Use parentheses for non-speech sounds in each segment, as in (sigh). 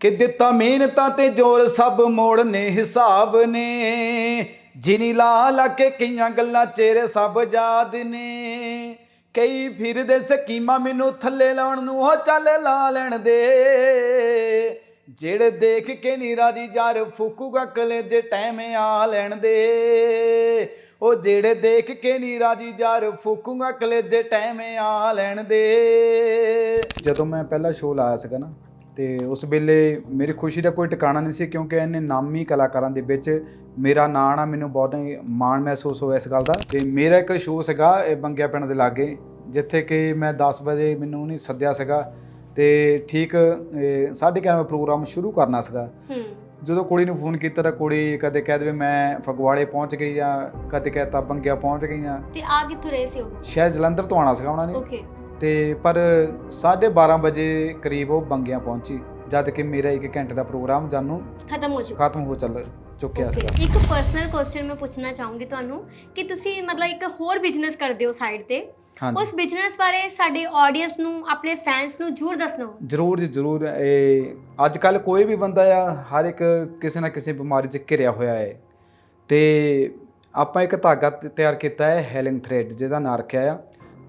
ਕਿ ਦਿੱਤਾ ਮਿਹਨਤਾਂ ਤੇ ਜ਼ੋਰ ਸਭ ਮੋੜ ਨੇ ਹਿਸਾਬ ਨੇ। ਜਿਨੀ ਲਾ ਲਾ ਕੇ ਕਈਆਂ ਗੱਲਾਂ ਚਿਹਰੇ ਸਭ ਯਾਦ ਨੇ। ਕਈ ਫਿਰਦੇ ਸਕੀਮਾਂ ਮੈਨੂੰ ਥੱਲੇ ਲਾਉਣ ਨੂੰ ਉਹ ਚੱਲ ਲਾ ਲੈਣ ਦੇ। ਜਿਹੜੇ ਦੇਖ ਕੇ ਨੀ ਰਾਜੀ ਯਾਰ ਫੂਕੂਗਾ ਕਲੇਜੇ ਟਾਈਮ ਆ ਲੈਣ ਦੇ। ਉਹ ਜਿਹੜੇ ਦੇਖ ਕੇ ਨੀ ਰਾਜੀ ਯਾਰ ਫੂਕੂਗਾ ਕਲੇਜੇ ਟਾਈਮ ਆ ਲੈਣ ਦੇ। ਜਦੋਂ ਮੈਂ ਪਹਿਲਾ ਸ਼ੋਅ ਲਾਇਆ ਸੀਗਾ ਨਾ ਤੇ ਉਸ ਵੇਲੇ ਮੇਰੀ ਖੁਸ਼ੀ ਦਾ ਕੋਈ ਟਿਕਾਣਾ ਨਹੀਂ ਸੀ ਕਿਉਂਕਿ ਇਹਨੇ ਨਾਮੀ ਕਲਾਕਾਰਾਂ ਦੇ ਵਿੱਚ ਮੇਰਾ ਨਾਂ ਨਾ ਮੈਨੂੰ ਬਹੁਤ ਹੀ ਮਾਣ ਮਹਿਸੂਸ ਹੋਇਆ ਇਸ ਗੱਲ ਦਾ। ਤੇ ਮੇਰਾ ਇੱਕ ਸ਼ੋਅ ਸੀਗਾ ਇਹ ਬੰਗਿਆ ਪਿੰਡ ਦੇ ਲਾਗੇ ਜਿੱਥੇ ਕਿ ਮੈਂ 10 ਵਜੇ ਮੈਨੂੰ ਨਹੀਂ ਸੱਦਿਆ ਸੀਗਾ ਤੇ ਠੀਕ 11:30 ਵਜੇ ਪ੍ਰੋਗਰਾਮ ਸ਼ੁਰੂ ਕਰਨਾ ਸੀਗਾ। ਹੂੰ। ਜਦੋਂ ਕੁੜੀ ਨੂੰ ਫੋਨ ਕੀਤਾ ਤਾਂ ਕੁੜੀ ਕਦੇ ਕਹਿ ਦੇਵੇ ਮੈਂ ਫਗਵਾੜੇ ਪਹੁੰਚ ਗਈ ਆ ਕਦੇ ਕਹਤਾ ਬੰਗਿਆ ਪਹੁੰਚ ਗਈ ਆ ਤੇ ਆ ਕਿੱਥੋਂ ਰਹੇ ਸੀ ਉਹ? ਸ਼ਾਇਦ ਜਲੰਧਰ ਤੋਂ ਆਣਾ ਸੀਗਾ ਉਹਨਾਂ ਨੇ। ਓਕੇ ਤੇ ਪਰ 12:30 ਵਜੇ ਕਰੀਬ ਉਹ ਬੰਗਿਆ ਪਹੁੰਚੀ ਜਦ ਕਿ ਮੇਰਾ 1 ਘੰਟੇ ਦਾ ਪ੍ਰੋਗਰਾਮ ਜਾਨੂੰ ਖਤਮ ਹੋ ਚੁੱਕਾ ਖਤਮ ਹੋ ਚੱਲ ਚੁੱਕਿਆ Okay, ਸੀਗਾ। ਇੱਕ ਪਰਸਨਲ ਕੁਐਸਚਨ ਮੈਂ ਪੁੱਛਣਾ ਚਾਹੂੰਗੀ ਤੁਹਾਨੂੰ ਕਿ ਤੁਸੀਂ ਮਤਲਬ ਇੱਕ ਹੋਰ ਬਿਜ਼ਨਸ ਕਰਦੇ ਹੋ ਸਾਈਡ ਤੇ। ਹਾਂਜੀ। ਉਸ ਬਿਜ਼ਨਸ ਬਾਰੇ ਸਾਡੇ ਆਡੀਅנס ਨੂੰ ਆਪਣੇ ਫੈਨਸ ਨੂੰ ਜ਼ਰੂਰ ਦੱਸਣਾ। ਜ਼ਰੂਰ ਜੀ ਜ਼ਰੂਰ। ਇਹ ਅੱਜ ਕੱਲ ਕੋਈ ਵੀ ਬੰਦਾ ਆ ਹਰ ਇੱਕ ਕਿਸੇ ਨਾ ਕਿਸੇ ਬਿਮਾਰੀ 'ਚ ਘਿਰਿਆ ਹੋਇਆ ਹੈ। ਤੇ ਆਪਾਂ ਇੱਕ ਧਾਗਾ ਤ- ਤਿਆਰ ਕੀਤਾ ਹੈ ਹੈਲਿੰਗ ਥ੍ਰੈਡ ਜਿਹਦਾ ਨਾਂ ਰੱਖਿਆ ਆ।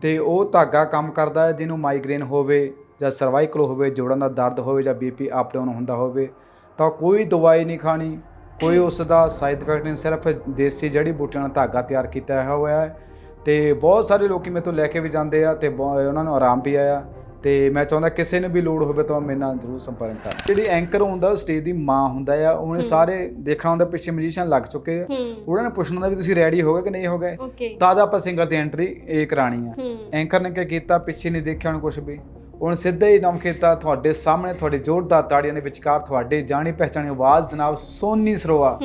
ਤੇ ਉਹ ਧਾਗਾ ਕੰਮ ਕਰਦਾ ਹੈ, ਜਿਹਨੂੰ ਮਾਈਗ੍ਰੇਨ ਹੋਵੇ ਜਾਂ ਸਰਵਾਈਕਲ ਹੋਵੇ, ਜੋੜਾਂ ਦਾ ਦਰਦ ਹੋਵੇ ਜਾਂ ਬੀਪੀ ਅਪ ਡਾਊਨ ਹੁੰਦਾ ਹੋਵੇ, ਤਾਂ ਕੋਈ ਦਵਾਈ ਨਹੀਂ ਖਾਣੀ, ਕੋਈ ਉਸ ਦਾ ਸਾਈਡ ਇਫੈਕਟ ਨਹੀਂ, ਸਿਰਫ ਦੇਸੀ ਜੜੀ ਬੂਟੀਆਂ ਨਾਲ ਧਾਗਾ ਤਿਆਰ ਕੀਤਾ ਹੋਇਆ ਹੈ ਤੇ ਬਹੁਤ ਸਾਰੇ ਲੋਕੀ ਮੇਰੇ ਤੋਂ ਲੈ ਕੇ ਵੀ ਜਾਂਦੇ ਆ ਤੇ ਬਹੁ- ਉਹਨਾਂ ਨੂੰ ਆਰਾਮ ਵੀ ਆਇਆ। ਤੇ ਮੈਂ ਚਾਹੁੰਦਾ ਕਿਸੇ ਨੂੰ ਵੀ ਲੋੜ ਹੋਵੇ ਤਾਂ ਮੇਰੇ ਨਾਲ ਜਰੂਰ ਸੰਪਰਕ ਕਰ। ਜਿਹੜੀ ਐਂਕਰ ਹੁੰਦਾ ਉਹ ਸਟੇਜ ਦੀ ਮਾਂ ਹੁੰਦਾ ਆ। ਉਹਨੇ ਸਾਰੇ ਦੇਖਣਾ ਹੁੰਦਾ ਪਿੱਛੇ ਮਿਊਜ਼ੀਸ਼ੀਅਨ ਲੱਗ ਚੁੱਕੇ ਆ। ਉਹਨਾਂ ਨੇ ਪੁੱਛਣਾ ਹੁੰਦਾ ਵੀ ਤੁਸੀਂ ਰੈਡੀ ਹੋ ਗਏ ਕਿ ਨਹੀਂ ਹੋ ਗਏ? ਤਦ ਆਪਾਂ ਸਿੰਗਰ ਦੀ ਐਂਟਰੀ ਇਹ ਕਰਾਣੀ ਆ। ਐਂਕਰ ਨੇ ਕੀ ਕੀਤਾ? ਪਿੱਛੇ ਨਹੀਂ ਦੇਖਿਆ ਉਹਨੂੰ ਕੁਝ ਵੀ। ਉਹਨੇ ਸਿੱਧਾ ਹੀ ਨਾਮ ਕੀਤਾ ਤੁਹਾਡੇ ਸਾਹਮਣੇ ਤੁਹਾਡੇ ਜ਼ੋਰਦਾਰ ਤਾੜੀਆਂ ਦੇ ਵਿਚਕਾਰ ਤੁਹਾਡੇ ਜਾਣੀ ਪਹਿਚਾਣੀ ਆਵਾਜ਼ ਜਨਾਬ ਸੋਨੀ ਸਰੋਆ।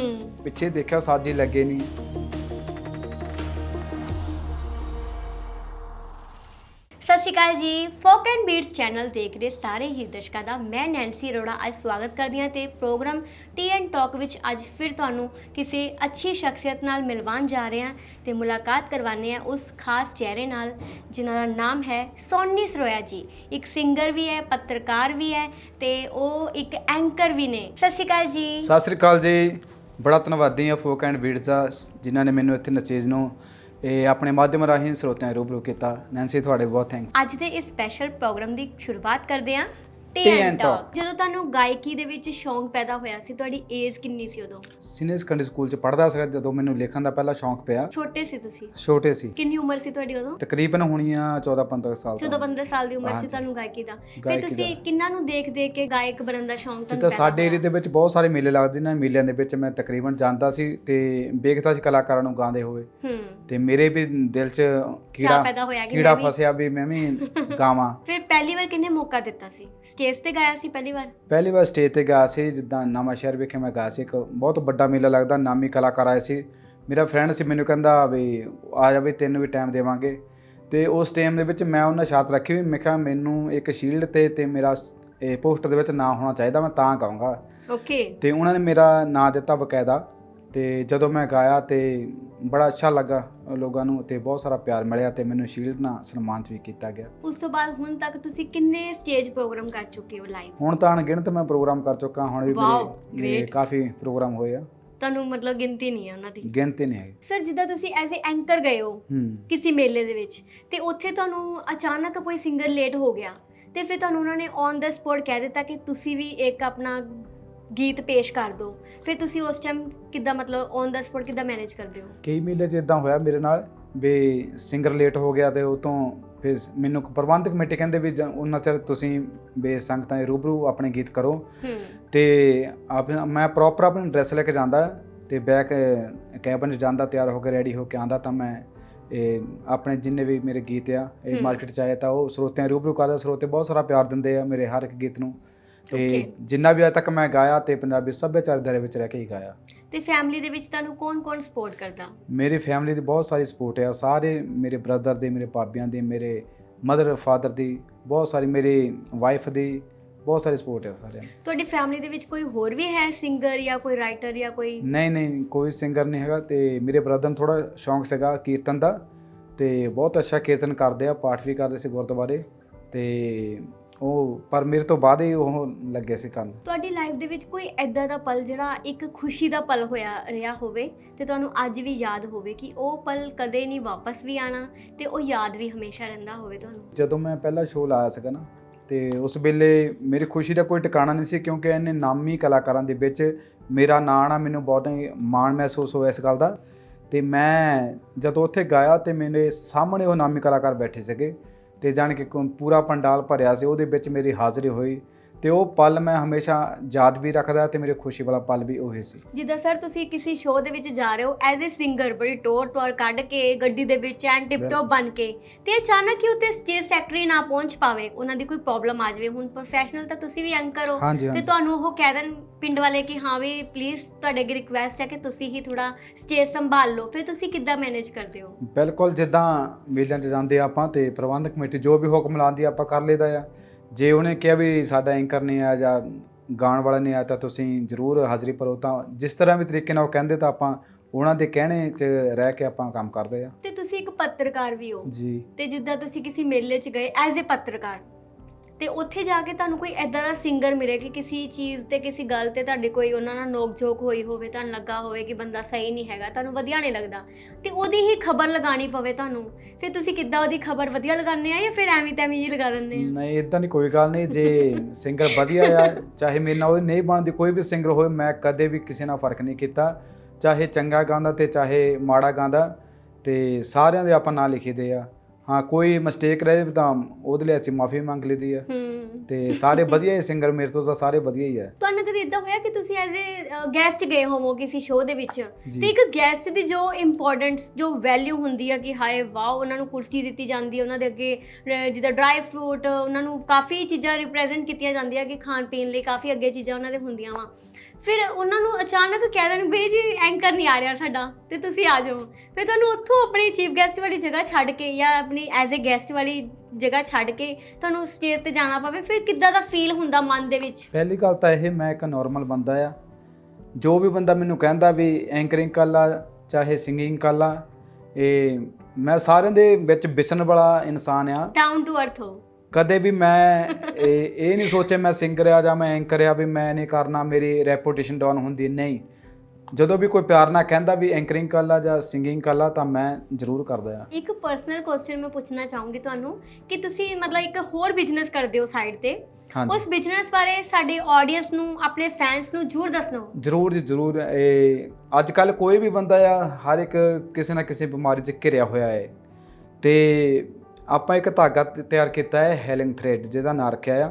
ਪਿੱਛੇ ਦੇਖਿਆ ਸਾਜੀ ਲੱਗੇ ਨਹੀਂ। ਸਤਿ ਸ਼੍ਰੀ ਅਕਾਲ ਜੀ। ਫੋਕ ਐਂਡ ਬੀਟਸ ਚੈਨਲ ਦੇਖ ਰਹੇ ਸਾਰੇ ਹੀ ਦਰਸ਼ਕਾਂ ਦਾ ਮੈਂ ਨੈਂਸੀ ਅਰੋੜਾ ਅੱਜ ਸਵਾਗਤ ਕਰਦੀ ਹਾਂ ਤੇ ਪ੍ਰੋਗਰਾਮ ਟੀ ਐਂਡ ਟਾਕ ਵਿੱਚ ਅੱਜ ਫਿਰ ਤੁਹਾਨੂੰ ਕਿਸੇ ਅੱਛੀ ਸ਼ਖਸੀਅਤ ਨਾਲ ਮਿਲਵਾਉਣ ਜਾ ਰਹੇ ਹਾਂ ਤੇ ਮੁਲਾਕਾਤ ਕਰਵਾਉਂਦੇ ਹਾਂ ਉਸ ਖਾਸ ਚਿਹਰੇ ਨਾਲ ਜਿਨ੍ਹਾਂ ਦਾ ਨਾਮ ਹੈ ਸੋਨੀ ਸਰੋਇਆ ਜੀ। ਇੱਕ ਸਿੰਗਰ ਵੀ ਹੈ, ਪੱਤਰਕਾਰ ਵੀ ਹੈ ਤੇ ਉਹ ਇੱਕ ਐਂਕਰ ਵੀ ਨੇ। ਸਤਿ ਸ਼੍ਰੀ ਅਕਾਲ ਜੀ। ਸਤਿ ਸ੍ਰੀ ਅਕਾਲ ਜੀ। ਬੜਾ ਧੰਨਵਾਦੀ ਆ ਫੋਕ ਐਂਡ ਬੀਟਸ ਦਾ ਜਿਨ੍ਹਾਂ ਨੇ ਮੈਨੂੰ ਇੱਥੇ ਨਚੇਜ ਨੂੰ ਇਹ ਆਪਣੇ ਮਾਧਿਅਮ ਰਾਹੀਂ ਸਰੋਤਿਆਂ ਰੂਬਰੂ ਕੀਤਾ। ਨੈਂਸੀ ਤੁਹਾਡੇ ਬਹੁਤ ਥੈਂਕਸ ਅੱਜ ਦੇ ਇਸ ਸਪੈਸ਼ਲ ਪ੍ਰੋਗਰਾਮ ਦੀ ਸ਼ੁਰੂਆਤ ਕਰਦੇ ਹਾਂ। And talk Talk। ਜਦੋਂ ਤੁਹਾਨੂੰ ਗਾਇਕੀ ਦੇ ਵਿੱਚ ਸ਼ੌਂਕ ਪੈਦਾ ਹੋਇਆ ਸੀ ਤੁਹਾਡੀ ਏਜ ਕਿੰਨੀ ਸੀ ਉਦੋਂ? ਸੀਨੀਅਰ ਸੈਕੰਡਰੀ ਸਕੂਲ ਚ ਪੜ੍ਹਦਾ ਸੀਗਾ ਜਦੋਂ ਮੈਨੂੰ ਲਿਖਣ ਦਾ ਪਹਿਲਾ ਸ਼ੌਂਕ ਪਿਆ। ਛੋਟੇ ਸੀ ਤੁਸੀਂ? ਛੋਟੇ ਸੀ। ਕਿੰਨੀ ਉਮਰ ਸੀ ਤੁਹਾਡੀ ਉਦੋਂ? ਤਕਰੀਬਨ ਹੋਣੀਆਂ 14 15 ਸਾਲ 14 15 ਸਾਲ ਦੀ ਉਮਰ ਸੀ। ਤੁਹਾਨੂੰ ਗਾਇਕੀ ਦਾ। ਤੇ ਤੁਸੀਂ ਦਾ। ਕਿੰਨਾਂ ਨੂੰ ਦੇਖ ਦੇਖ ਕੇ ਗਾਇਕ ਬਣਨ ਦਾ ਸ਼ੌਂਕ ਤੁਹਾਨੂੰ ਪੈਦਾ ਸਾਡੇ? ਏਰੀਆ ਦੇ ਵਿੱਚ ਬਹੁਤ ਸਾਰੇ ਮੇਲੇ ਲੱਗਦੇ ਨੇ ਮੇਲਿਆਂ ਦੇ ਵਿੱਚ ਮੈਂ ਤਕਰੀਬਨ ਜਾਂਦਾ ਸੀ ਤੇ ਵੇਖਦਾ ਸੀ ਕਲਾਕਾਰਾਂ ਨੂੰ ਗਾਉਂਦੇ ਹੋਏ। ਹੂੰ। ਤੇ ਮੇਰੇ ਵੀ ਦਿਲ 'ਚ ਕੀੜਾ ਪੈਦਾ ਹੋਇਆ ਕਿ ਕੀੜਾ ਫਸਿਆ ਵੀ ਮੈਂ ਵੀ ਗਾਵਾਂ। (laughs) ਫਿਰ ਪਹਿਲੀ ਵਾਰ ਕਿੰਨੇ ਮੌਕਾ ਦਿੱਤਾ ਸੀ? ਸਟੇਜ ਤੇ ਗਾਇਆ ਸੀ ਪਹਿਲੀ ਵਾਰ? ਪਹਿਲੀ ਵਾਰ ਸਟੇਜ ਤੇ ਗਿਆ ਸੀ ਜਿੱਦਾਂ ਨਵਾਂ ਸ਼ਹਿਰ ਵਿਖੇ ਮੈਂ ਗਿਆ ਸੀ ਇੱਕ ਬਹੁਤ ਵੱਡਾ ਮੇਲਾ ਲੱਗਦਾ ਨਾਮੀ ਕਲਾਕਾਰ ਆਏ ਸੀ। ਮੇਰਾ ਫਰੈਂਡ ਸੀ ਮੈਨੂੰ ਕਹਿੰਦਾ ਵੀ ਆ ਜਾ ਵੀ ਤੈਨੂੰ ਵੀ ਟਾਈਮ ਦੇਵਾਂਗੇ। ਤੇ ਉਸ ਟਾਈਮ ਦੇ ਵਿੱਚ ਮੈਂ ਉਹਨਾਂ ਸ਼ਰਤ ਰੱਖੀ ਵੀ ਮੈਂ ਕਿਹਾ ਮੈਨੂੰ ਇੱਕ ਸ਼ੀਲਡ ਤੇ ਤੇ ਮੇਰਾ ਇਹ ਪੋਸਟਰ ਦੇ ਵਿੱਚ ਨਾਂ ਹੋਣਾ ਚਾਹੀਦਾ ਮੈਂ ਤਾਂ ਗਾਉਂਗਾ ਓਕੇ ਤੇ ਉਹਨਾਂ ਨੇ ਮੇਰਾ ਨਾਂ ਦਿੱਤਾ ਬਕਾਇਦਾ ਤੇ ਜਦੋਂ ਮੈਂ ਗਾਇਆ ਤੇ ਬੜਾ ਅੱਛਾ ਲੱਗਾ ਲੋਕਾਂ ਨੂੰ ਤੇ ਬਹੁਤ ਸਾਰਾ ਪਿਆਰ ਮਿਲਿਆ ਤੇ ਮੈਨੂੰ ਸ਼ੀਲਡ ਨਾਲ ਸਨਮਾਨਿਤ ਵੀ ਕੀਤਾ ਗਿਆ। ਉਸ ਤੋਂ ਬਾਅਦ ਹੁਣ ਤੱਕ ਤੁਸੀਂ ਕਿੰਨੇ ਸਟੇਜ ਪ੍ਰੋਗਰਾਮ ਕਰ ਚੁੱਕੇ ਹੋ ਲਾਈਵ ਹੁਣ ਤਾਂ ਅਣਗਿਣਤ ਮੈਂ ਪ੍ਰੋਗਰਾਮ ਕਰ ਚੁੱਕਾ ਹੁਣ ਵੀ Wow, ਮੇਰੇ ਇਹ great. ਕਾਫੀ ਪ੍ਰੋਗਰਾਮ ਹੋਏ ਆ। ਤੁਹਾਨੂੰ ਮਤਲਬ ਗਿਣਤੀ ਨਹੀਂ ਹੈ ਉਹਨਾਂ ਦੀ? ਗਿਣਤੀ ਨਹੀਂ ਹੈਗੀ। ਸਰ ਜਿੱਦਾਂ ਤੁਸੀਂ ਐਜ਼ ਐਂਕਰ ਗਏ ਹੋ ਹੂੰ। ਕਿਸੇ ਮੇਲੇ ਦੇ ਵਿੱਚ ਤੇ ਉੱਥੇ ਤੁਹਾਨੂੰ ਅਚਾਨਕ ਕੋਈ ਸਿੰਗਰ ਲੇਟ ਹੋ ਗਿਆ ਤੇ ਫਿਰ ਤੁਹਾਨੂੰ ਉਹਨਾਂ ਨੇ ਔਨ ਦਾ ਸਪੌਟ ਕਹਿ ਦਿੱਤਾ ਕਿ ਤੁਸੀਂ ਵੀ ਇੱਕ ਆਪਣਾ ਗੀਤ ਪੇਸ਼ ਕਰ ਦਿਓ ਫਿਰ ਤੁਸੀਂ ਉਸ ਟਾਈਮ ਕਿੱਦਾਂ ਮਤਲਬ ਔਨ ਦਾ ਸਪੌਟ ਕਿੱਦਾਂ ਮੈਨੇਜ ਕਰਦੇ ਹੋ? ਕਈ ਮੇਲੇ 'ਚ ਇਦਾਂ ਹੋਇਆ ਮੇਰੇ ਨਾਲ ਵੀ ਸਿੰਗਰ ਲੇਟ ਹੋ ਗਿਆ ਤੇ ਉਹ ਤੋਂ ਫਿਰ ਮੈਨੂੰ ਪ੍ਰਬੰਧਕ ਕਮੇਟੀ ਕਹਿੰਦੇ ਵੀ ਜਾਂ ਉਹਨਾਂ ਚਿਰ ਤੁਸੀਂ ਬੇ ਸੰਗਤਾਂ ਦੇ ਰੂਬਰੂ ਆਪਣੇ ਗੀਤ ਕਰੋ। ਹੂੰ। ਤੇ ਆਪ ਮੈਂ ਪ੍ਰੋਪਰ ਆਪਣੀ ਡਰੈਸ ਲੈ ਕੇ ਜਾਂਦਾ ਤੇ ਬੈਕ ਕੈਬਨ 'ਚ ਜਾਂਦਾ ਤਿਆਰ ਹੋ ਕੇ ਰੈਡੀ ਹੋ ਕੇ ਆਂਦਾ ਤਾਂ ਮੈਂ ਇਹ ਆਪਣੇ ਜਿੰਨੇ ਵੀ ਮੇਰੇ ਗੀਤ ਆ ਇਹ। ਮਾਰਕੀਟ 'ਚ ਆਏ ਤਾਂ ਉਹ ਸਰੋਤਿਆਂ ਦੇ ਰੂਬਰੂ ਕਰਦਾ ਸਰੋਤੇ ਬਹੁਤ ਸਾਰਾ ਪਿਆਰ ਦਿੰਦੇ ਆ ਮੇਰੇ ਹਰ ਇੱਕ ਗੀਤ ਨੂੰ। ਤੇ Okay. ਜਿੰਨਾ ਵੀ ਅਜੇ ਤੱਕ ਮੈਂ ਗਾਇਆ ਤੇ ਪੰਜਾਬੀ ਸੱਭਿਆਚਾਰ ਦੇ ਵਿੱਚ ਰਹਿ ਕੇ ਹੀ ਗਾਇਆ। ਤੇ ਫੈਮਿਲੀ ਦੇ ਵਿੱਚ ਤੁਹਾਨੂੰ ਕੌਣ-ਕੌਣ ਸਪੋਰਟ ਕਰਦਾ? ਮੇਰੀ ਫੈਮਿਲੀ ਦੀ ਬਹੁਤ ਸਾਰੀ ਸਪੋਰਟ ਹੈ ਸਾਰੇ ਮੇਰੇ ਬ੍ਰਦਰ ਦੇ ਮੇਰੇ ਭਾਬੀਆਂ ਦੀ ਮੇਰੇ ਮਦਰ ਫਾਦਰ ਦੀ ਬਹੁਤ ਸਾਰੀ ਮੇਰੀ ਵਾਈਫ ਦੀ ਬਹੁਤ ਸਾਰੀ ਸਪੋਰਟ ਹੈ ਸਾਰਿਆਂ ਦੀ। ਤੁਹਾਡੀ ਫੈਮਿਲੀ ਦੇ ਵਿੱਚ ਕੋਈ ਹੋਰ ਵੀ ਹੈ ਸਿੰਗਰ ਜਾਂ ਕੋਈ ਰਾਈਟਰ ਜਾਂ ਕੋਈ? ਨਹੀਂ ਨਹੀਂ ਕੋਈ ਸਿੰਗਰ ਨਹੀਂ ਹੈਗਾ ਤੇ ਮੇਰੇ ਬ੍ਰਦਰ ਨੂੰ ਥੋੜਾ ਸ਼ੌਂਕ ਸੀਗਾ ਕੀਰਤਨ ਦਾ ਤੇ ਬਹੁਤ ਅੱਛਾ ਕੀਰਤਨ ਕਰਦੇ ਆ ਪਾਠ ਵੀ ਕਰਦੇ ਸੀ ਗੁਰਦੁਆਰੇ ਤੇ ਉਹ ਪਰ ਮੇਰੇ ਤੋਂ ਬਾਅਦ ਹੀ ਉਹ ਲੱਗੇ ਸੀ ਕਰਨ ਤੁਹਾਡੀ ਲਾਈਫ ਦੇ ਵਿੱਚ ਕੋਈ ਐਦਾਂ ਦਾ ਪਲ ਜਿਹੜਾ ਇੱਕ ਖੁਸ਼ੀ ਦਾ ਪਲ ਹੋਇਆ ਰਿਹਾ ਹੋਵੇ ਤੇ ਤੁਹਾਨੂੰ ਅੱਜ ਵੀ ਯਾਦ ਹੋਵੇ ਕਿ ਉਹ ਪਲ ਕਦੇ ਨਹੀਂ ਵਾਪਸ ਵੀ ਆਣਾ ਤੇ ਉਹ ਯਾਦ ਵੀ ਹਮੇਸ਼ਾ ਰਹਿੰਦਾ ਹੋਵੇ ਤੁਹਾਨੂੰ? ਜਦੋਂ ਮੈਂ ਪਹਿਲਾ ਸ਼ੋਅ ਲਾਇਆ ਸੀਗਾ ਨਾ ਤੇ ਉਸ ਵੇਲੇ ਮੇਰੀ ਖੁਸ਼ੀ ਦਾ ਕੋਈ ਟਿਕਾਣਾ ਨਹੀਂ ਸੀ ਕਿਉਂਕਿ ਇਹਨੇ ਨਾਮੀ ਕਲਾਕਾਰਾਂ ਦੇ ਵਿੱਚ ਮੇਰਾ ਨਾਂ ਨਾ ਮੈਨੂੰ ਬਹੁਤ ਮਾਣ ਮਹਿਸੂਸ ਹੋਇਆ ਇਸ ਗੱਲ ਦਾ। ਤੇ ਮੈਂ ਜਦੋਂ ਉੱਥੇ ਗਾਇਆ ਤੇ ਮੇਰੇ ਸਾਹਮਣੇ ਉਹ ਨਾਮੀ ਕਲਾਕਾਰ ਬੈਠੇ ਸੀਗੇ ਤੇ ਜਾਣ ਕੇ ਪੂਰਾ ਪੰਡਾਲ ਭਰਿਆ ਸੀ ਉਹਦੇ ਵਿੱਚ ਮੇਰੀ ਹਾਜ਼ਰੀ ਹੋਈ। ਤੇ ਉਹ ਪਲ ਮੈਂ ਹਮੇਸ਼ਾ ਯਾਦ ਵੀ ਰੱਖਦਾ ਤੇ ਮੇਰੇ ਖੁਸ਼ੀ ਵਾਲਾ ਪਲ ਵੀ ਉਹੀ ਸੀ। ਜਿੱਦਾਂ ਸਰ ਤੁਸੀਂ ਕਿਸੇ ਸ਼ੋਅ ਦੇ ਵਿੱਚ ਜਾ ਰਹੇ ਹੋ ਐਜ਼ ਅ ਸਿੰਗਰ ਬੜੀ ਟੋਰ ਟੋਰ ਕੱਢ ਕੇ ਗੱਡੀ ਦੇ ਵਿੱਚ ਐਂਡ ਟਿਪ ਟੌਪ ਬਣ ਕੇ ਤੇ ਅਚਾਨਕ ਹੀ ਉੱਤੇ ਸਟੇਜ ਸੈਕਟਰੀ ਨਾ ਪਹੁੰਚ ਪਾਵੇ ਉਹਨਾਂ ਦੀ ਕੋਈ ਪ੍ਰੋਬਲਮ ਆ ਜਾਵੇ। ਹੁਣ ਪ੍ਰੋਫੈਸ਼ਨਲ ਤਾਂ ਤੁਸੀਂ ਵੀ ਐਂਕਰ ਹੋ ਹਾਂਜੀ ਤੇ ਹਾਂਜੀ ਤੁਹਾਨੂੰ ਉਹ ਕਹਿ ਦੇਣ ਪਿੰਡ ਵਾਲੇ ਕਿ ਹਾਂ ਵੀ ਪਲੀਜ਼ ਤੁਹਾਡੇ ਅੱਗੇ ਰਿਕੁਐਸਟ ਹੈ ਕਿ ਤੁਸੀਂ ਹੀ ਥੋੜਾ ਸਟੇਜ ਸੰਭਾਲ ਲਓ ਫਿਰ ਤੁਸੀਂ ਕਿੱਦਾਂ ਮੈਨੇਜ ਕਰਦੇ ਹੋ? ਬਿਲਕੁਲ ਜਿੱਦਾਂ ਮੇਲਿਆਂ 'ਚ ਜਾਂਦੇ ਆ ਆਪਾਂ ਤੇ ਪ੍ਰਬੰਧਕ ਕਮੇਟੀ ਜੋ ਵੀ ਹੁਕਮ ਲਾਉਂਦੀ ਆ ਆਪਾਂ ਕਰ ਲਈਦਾ ਆ। ਜੇ ਉਹਨੇ ਕਿਹਾ ਵੀ ਸਾਡਾ ਐਂਕਰ ਨਹੀਂ ਆ ਜਾਂ ਗਾਣ ਵਾਲਾ ਨਹੀਂ ਆ ਤਾਂ ਤੁਸੀਂ ਜ਼ਰੂਰ ਹਾਜ਼ਰੀ ਭਰੋ ਤਾਂ ਜਿਸ ਤਰ੍ਹਾਂ ਵੀ ਤਰੀਕੇ ਨਾਲ ਉਹ ਕਹਿੰਦੇ ਤਾਂ ਆਪਾਂ ਉਹਨਾਂ ਦੇ ਕਹਿਣੇ 'ਚ ਰਹਿ ਕੇ ਆਪਾਂ ਕੰਮ ਕਰਦੇ ਆ। ਤੇ ਤੁਸੀਂ ਇੱਕ ਪੱਤਰਕਾਰ ਵੀ ਹੋ। ਜੀ। ਤੇ ਜਿੱਦਾਂ ਤੁਸੀਂ ਕਿਸੇ ਮੇਲੇ 'ਚ ਗਏ ਐਜ਼ ਅ ਪੱਤਰਕਾਰ ਤੇ ਉੱਥੇ ਜਾ ਕੇ ਤੁਹਾਨੂੰ ਕੋਈ ਐਦਾਂ ਦਾ ਸਿੰਗਰ ਮਿਲੇ ਕਿ ਕਿਸੇ ਚੀਜ਼ ਤੇ, ਕਿਸੇ ਗੱਲ ਤੇ ਤੁਹਾਡੇ ਕੋਈ ਉਹਨਾਂ ਨਾਲ ਨੋਕ ਝੋਕ ਹੋਈ ਹੋਵੇ, ਤੁਹਾਨੂੰ ਲੱਗਾ ਹੋਵੇ ਕਿ ਬੰਦਾ ਸਹੀ ਨਹੀਂ ਹੈਗਾ, ਤੁਹਾਨੂੰ ਵਧੀਆ ਨਹੀਂ ਲੱਗਦਾ। ਤੇ ਉਹਦੀ ਹੀ ਖਬਰ ਲਗਾਣੀ ਪਵੇ ਤੁਹਾਨੂੰ। ਫਿਰ ਤੁਸੀਂ ਕਿੱਦਾਂ ਉਹਦੀ ਖਬਰ ਵਧੀਆ ਲਗਾਉਂਦੇ ਆ ਜਾਂ ਫਿਰ ਐਵੇਂ ਤੈਵੇਂ ਜੀ ਲਗਾ ਦਿੰਦੇ ਆ? ਨਹੀਂ ਇਦਾਂ ਨਹੀਂ ਕੋਈ ਗੱਲ ਨਹੀਂ। ਜੇ ਸਿੰਗਰ ਵਧੀਆ ਆ, ਚਾਹੇ ਮੇਰੇ ਨਾਲ ਉਹ ਨਹੀਂ ਬਣਦੀ, ਕੋਈ ਵੀ ਸਿੰਗਰ ਹੋਵੇ, ਮੈਂ ਕਦੇ ਵੀ ਕਿਸੇ ਨਾਲ ਫ਼ਰਕ ਨਹੀਂ ਕੀਤਾ। ਚਾਹੇ ਚੰਗਾ ਗਾਉਂਦਾ ਤੇ ਚਾਹੇ ਮਾੜਾ ਗਾਉਂਦਾ, ਤੇ ਸਾਰਿਆਂ ਦੇ ਆਪਾਂ ਨਾਂ ਲਿਖੀਦੇ ਆ। ਹਾਂ ਕੋਈ ਮਿਸਟੇਕ ਰਹੇ ਤਾਂ ਉਹਦੇ ਲਈ ਅਸੀਂ ਮਾਫੀ ਮੰਗ ਲਈਦੀ ਆ। ਹੂੰ। ਤੇ ਸਾਰੇ ਵਧੀਆ ਹੀ ਸਿੰਗਰ ਮੇਰੇ ਤੋਂ ਤਾਂ ਸਾਰੇ ਵਧੀਆ ਹੀ ਆ। ਤੁਹਾਨੂੰ ਕਦੇ ਇਦਾਂ ਹੋਇਆ ਕਿ ਤੁਸੀਂ ਐਜ਼ ਅ ਗੈਸਟ ਗਏ ਹੋਵੋ ਕਿਸੇ ਸ਼ੋਅ ਦੇ ਵਿੱਚ? ਜੀ। ਤੇ ਇੱਕ ਗੈਸਟ ਦੀ ਜੋ ਇੰਪੋਰਟੈਂਸ ਜੋ ਵੈਲਿਊ ਹੁੰਦੀ ਆ ਕਿ ਹਾਏ ਵਾਓ ਉਹਨਾਂ ਨੂੰ ਕੁਰਸੀ ਦਿੱਤੀ ਜਾਂਦੀ ਹੈ ਉਹਨਾਂ ਦੇ ਅੱਗੇ ਅ, ਜਿੱਦਾਂ ਡਰਾਈ ਫਰੂਟ ਉਹਨਾਂ ਨੂੰ ਕਾਫੀ ਚੀਜ਼ਾਂ ਰਿਪਰੈਜ਼ੈਂਟ ਕੀਤੀਆਂ ਜਾਂਦੀਆਂ ਕਿ ਖਾਣ ਪੀਣ ਲਈ ਕਾਫੀ ਅੱਗੇ ਚੀਜ਼ਾਂ ਉਹਨਾਂ ਦੇ ਹੁੰਦੀਆਂ ਵਾ। ਫਿਰ ਉਹਨਾਂ ਨੂੰ ਅਚਾਨਕ ਕਹਿ ਦੇਣ ਬਈ ਜੀ ਐਂਕਰ ਨਹੀਂ ਆ ਰਿਹਾ ਸਾਡਾ ਤੇ ਤੁਸੀਂ ਆ ਜਾਓ। ਫਿਰ ਤੁਹਾਨੂੰ ਉੱਥੋਂ ਆਪਣੀ ਚੀਫ ਗੈਸਟ ਵਾਲੀ ਜਗ੍ਹਾ ਛੱਡ ਕੇ ਜਾਂ ਆਪਣੀ ਐਜ਼ ਅ ਗੈਸਟ ਵਾਲੀ ਜਗ੍ਹਾ ਛੱਡ ਕੇ ਤੁਹਾਨੂੰ ਸਟੇਜ ਤੇ ਜਾਣਾ ਪਵੇ ਫਿਰ ਕਿੱਦਾਂ ਦਾ ਫੀਲ ਹੁੰਦਾ ਮਨ ਦੇ ਵਿੱਚ? ਪਹਿਲੀ ਗੱਲ ਤਾਂ ਇਹ ਮੈਂ ਇੱਕ ਨਾਰਮਲ ਬੰਦਾ ਆ। ਜੋ ਵੀ ਬੰਦਾ ਮੈਨੂੰ ਕਹਿੰਦਾ ਵੀ ਐਂਕਰਿੰਗ ਕਰ ਲਾ ਚਾਹੇ ਸਿੰਗਿੰਗ ਕਰ ਲਾ ਇਹ ਮੈਂ ਸਾਰਿਆਂ ਦੇ ਵਿੱਚ ਵਿਸਣ ਵਾਲਾ ਇਨਸਾਨ ਆ। ਡਾਊਨ ਟੂ ਅਰਥ ਹੋ। ਕਦੇ ਵੀ ਮੈਂ ਇਹ ਇਹ ਨਹੀਂ ਸੋਚਿਆ ਮੈਂ ਸਿੰਗਰ ਆ ਜਾਂ ਮੈਂ ਐਂਕਰ ਆ ਵੀ ਮੈਂ ਨਹੀਂ ਕਰਨਾ ਮੇਰੀ ਰੈਪੂਟੇਸ਼ਨ ਡਾਊਨ ਹੁੰਦੀ ਨਹੀਂ। ਜਦੋਂ ਵੀ ਕੋਈ ਪਿਆਰ ਨਾਲ ਕਹਿੰਦਾ ਵੀ ਐਂਕਰਿੰਗ ਕਰ ਲਾ ਜਾਂ ਸਿੰਗਿੰਗ ਕਰ ਲਾ ਤਾਂ ਮੈਂ ਜ਼ਰੂਰ ਕਰਦਾ ਆ ਇੱਕ ਪਰਸਨਲ ਕੁਐਸਚਨ ਮੈਂ ਪੁੱਛਣਾ ਚਾਹੂੰਗੀ ਤੁਹਾਨੂੰ ਕਿ ਤੁਸੀਂ ਮਤਲਬ ਇੱਕ ਹੋਰ ਬਿਜ਼ਨਸ ਕਰਦੇ ਹੋ ਸਾਈਡ ਤੇ। ਹਾਂਜੀ। ਉਸ ਬਿਜ਼ਨਸ ਬਾਰੇ ਸਾਡੇ ਆਡੀਅנס ਨੂੰ ਆਪਣੇ ਫੈਨਸ ਨੂੰ ਜ਼ਰੂਰ ਦੱਸਣਾ। ਜ਼ਰੂਰ ਜੀ ਜ਼ਰੂਰ। ਇਹ ਅੱਜ ਕੱਲ ਕੋਈ ਵੀ ਬੰਦਾ ਆ ਹਰ ਇੱਕ ਕਿਸੇ ਨਾ ਕਿਸੇ ਬਿਮਾਰੀ 'ਚ ਘਿਰਿਆ ਹੋਇਆ ਹੈ। ਤੇ ਆਪਾਂ ਇੱਕ ਧਾਗਾ ਤਿਆਰ ਕੀਤਾ ਹੈ ਹੈਲਿੰਗ ਥ੍ਰੈਡ ਜਿਹਦਾ ਨਾਂ ਰੱਖਿਆ ਆ।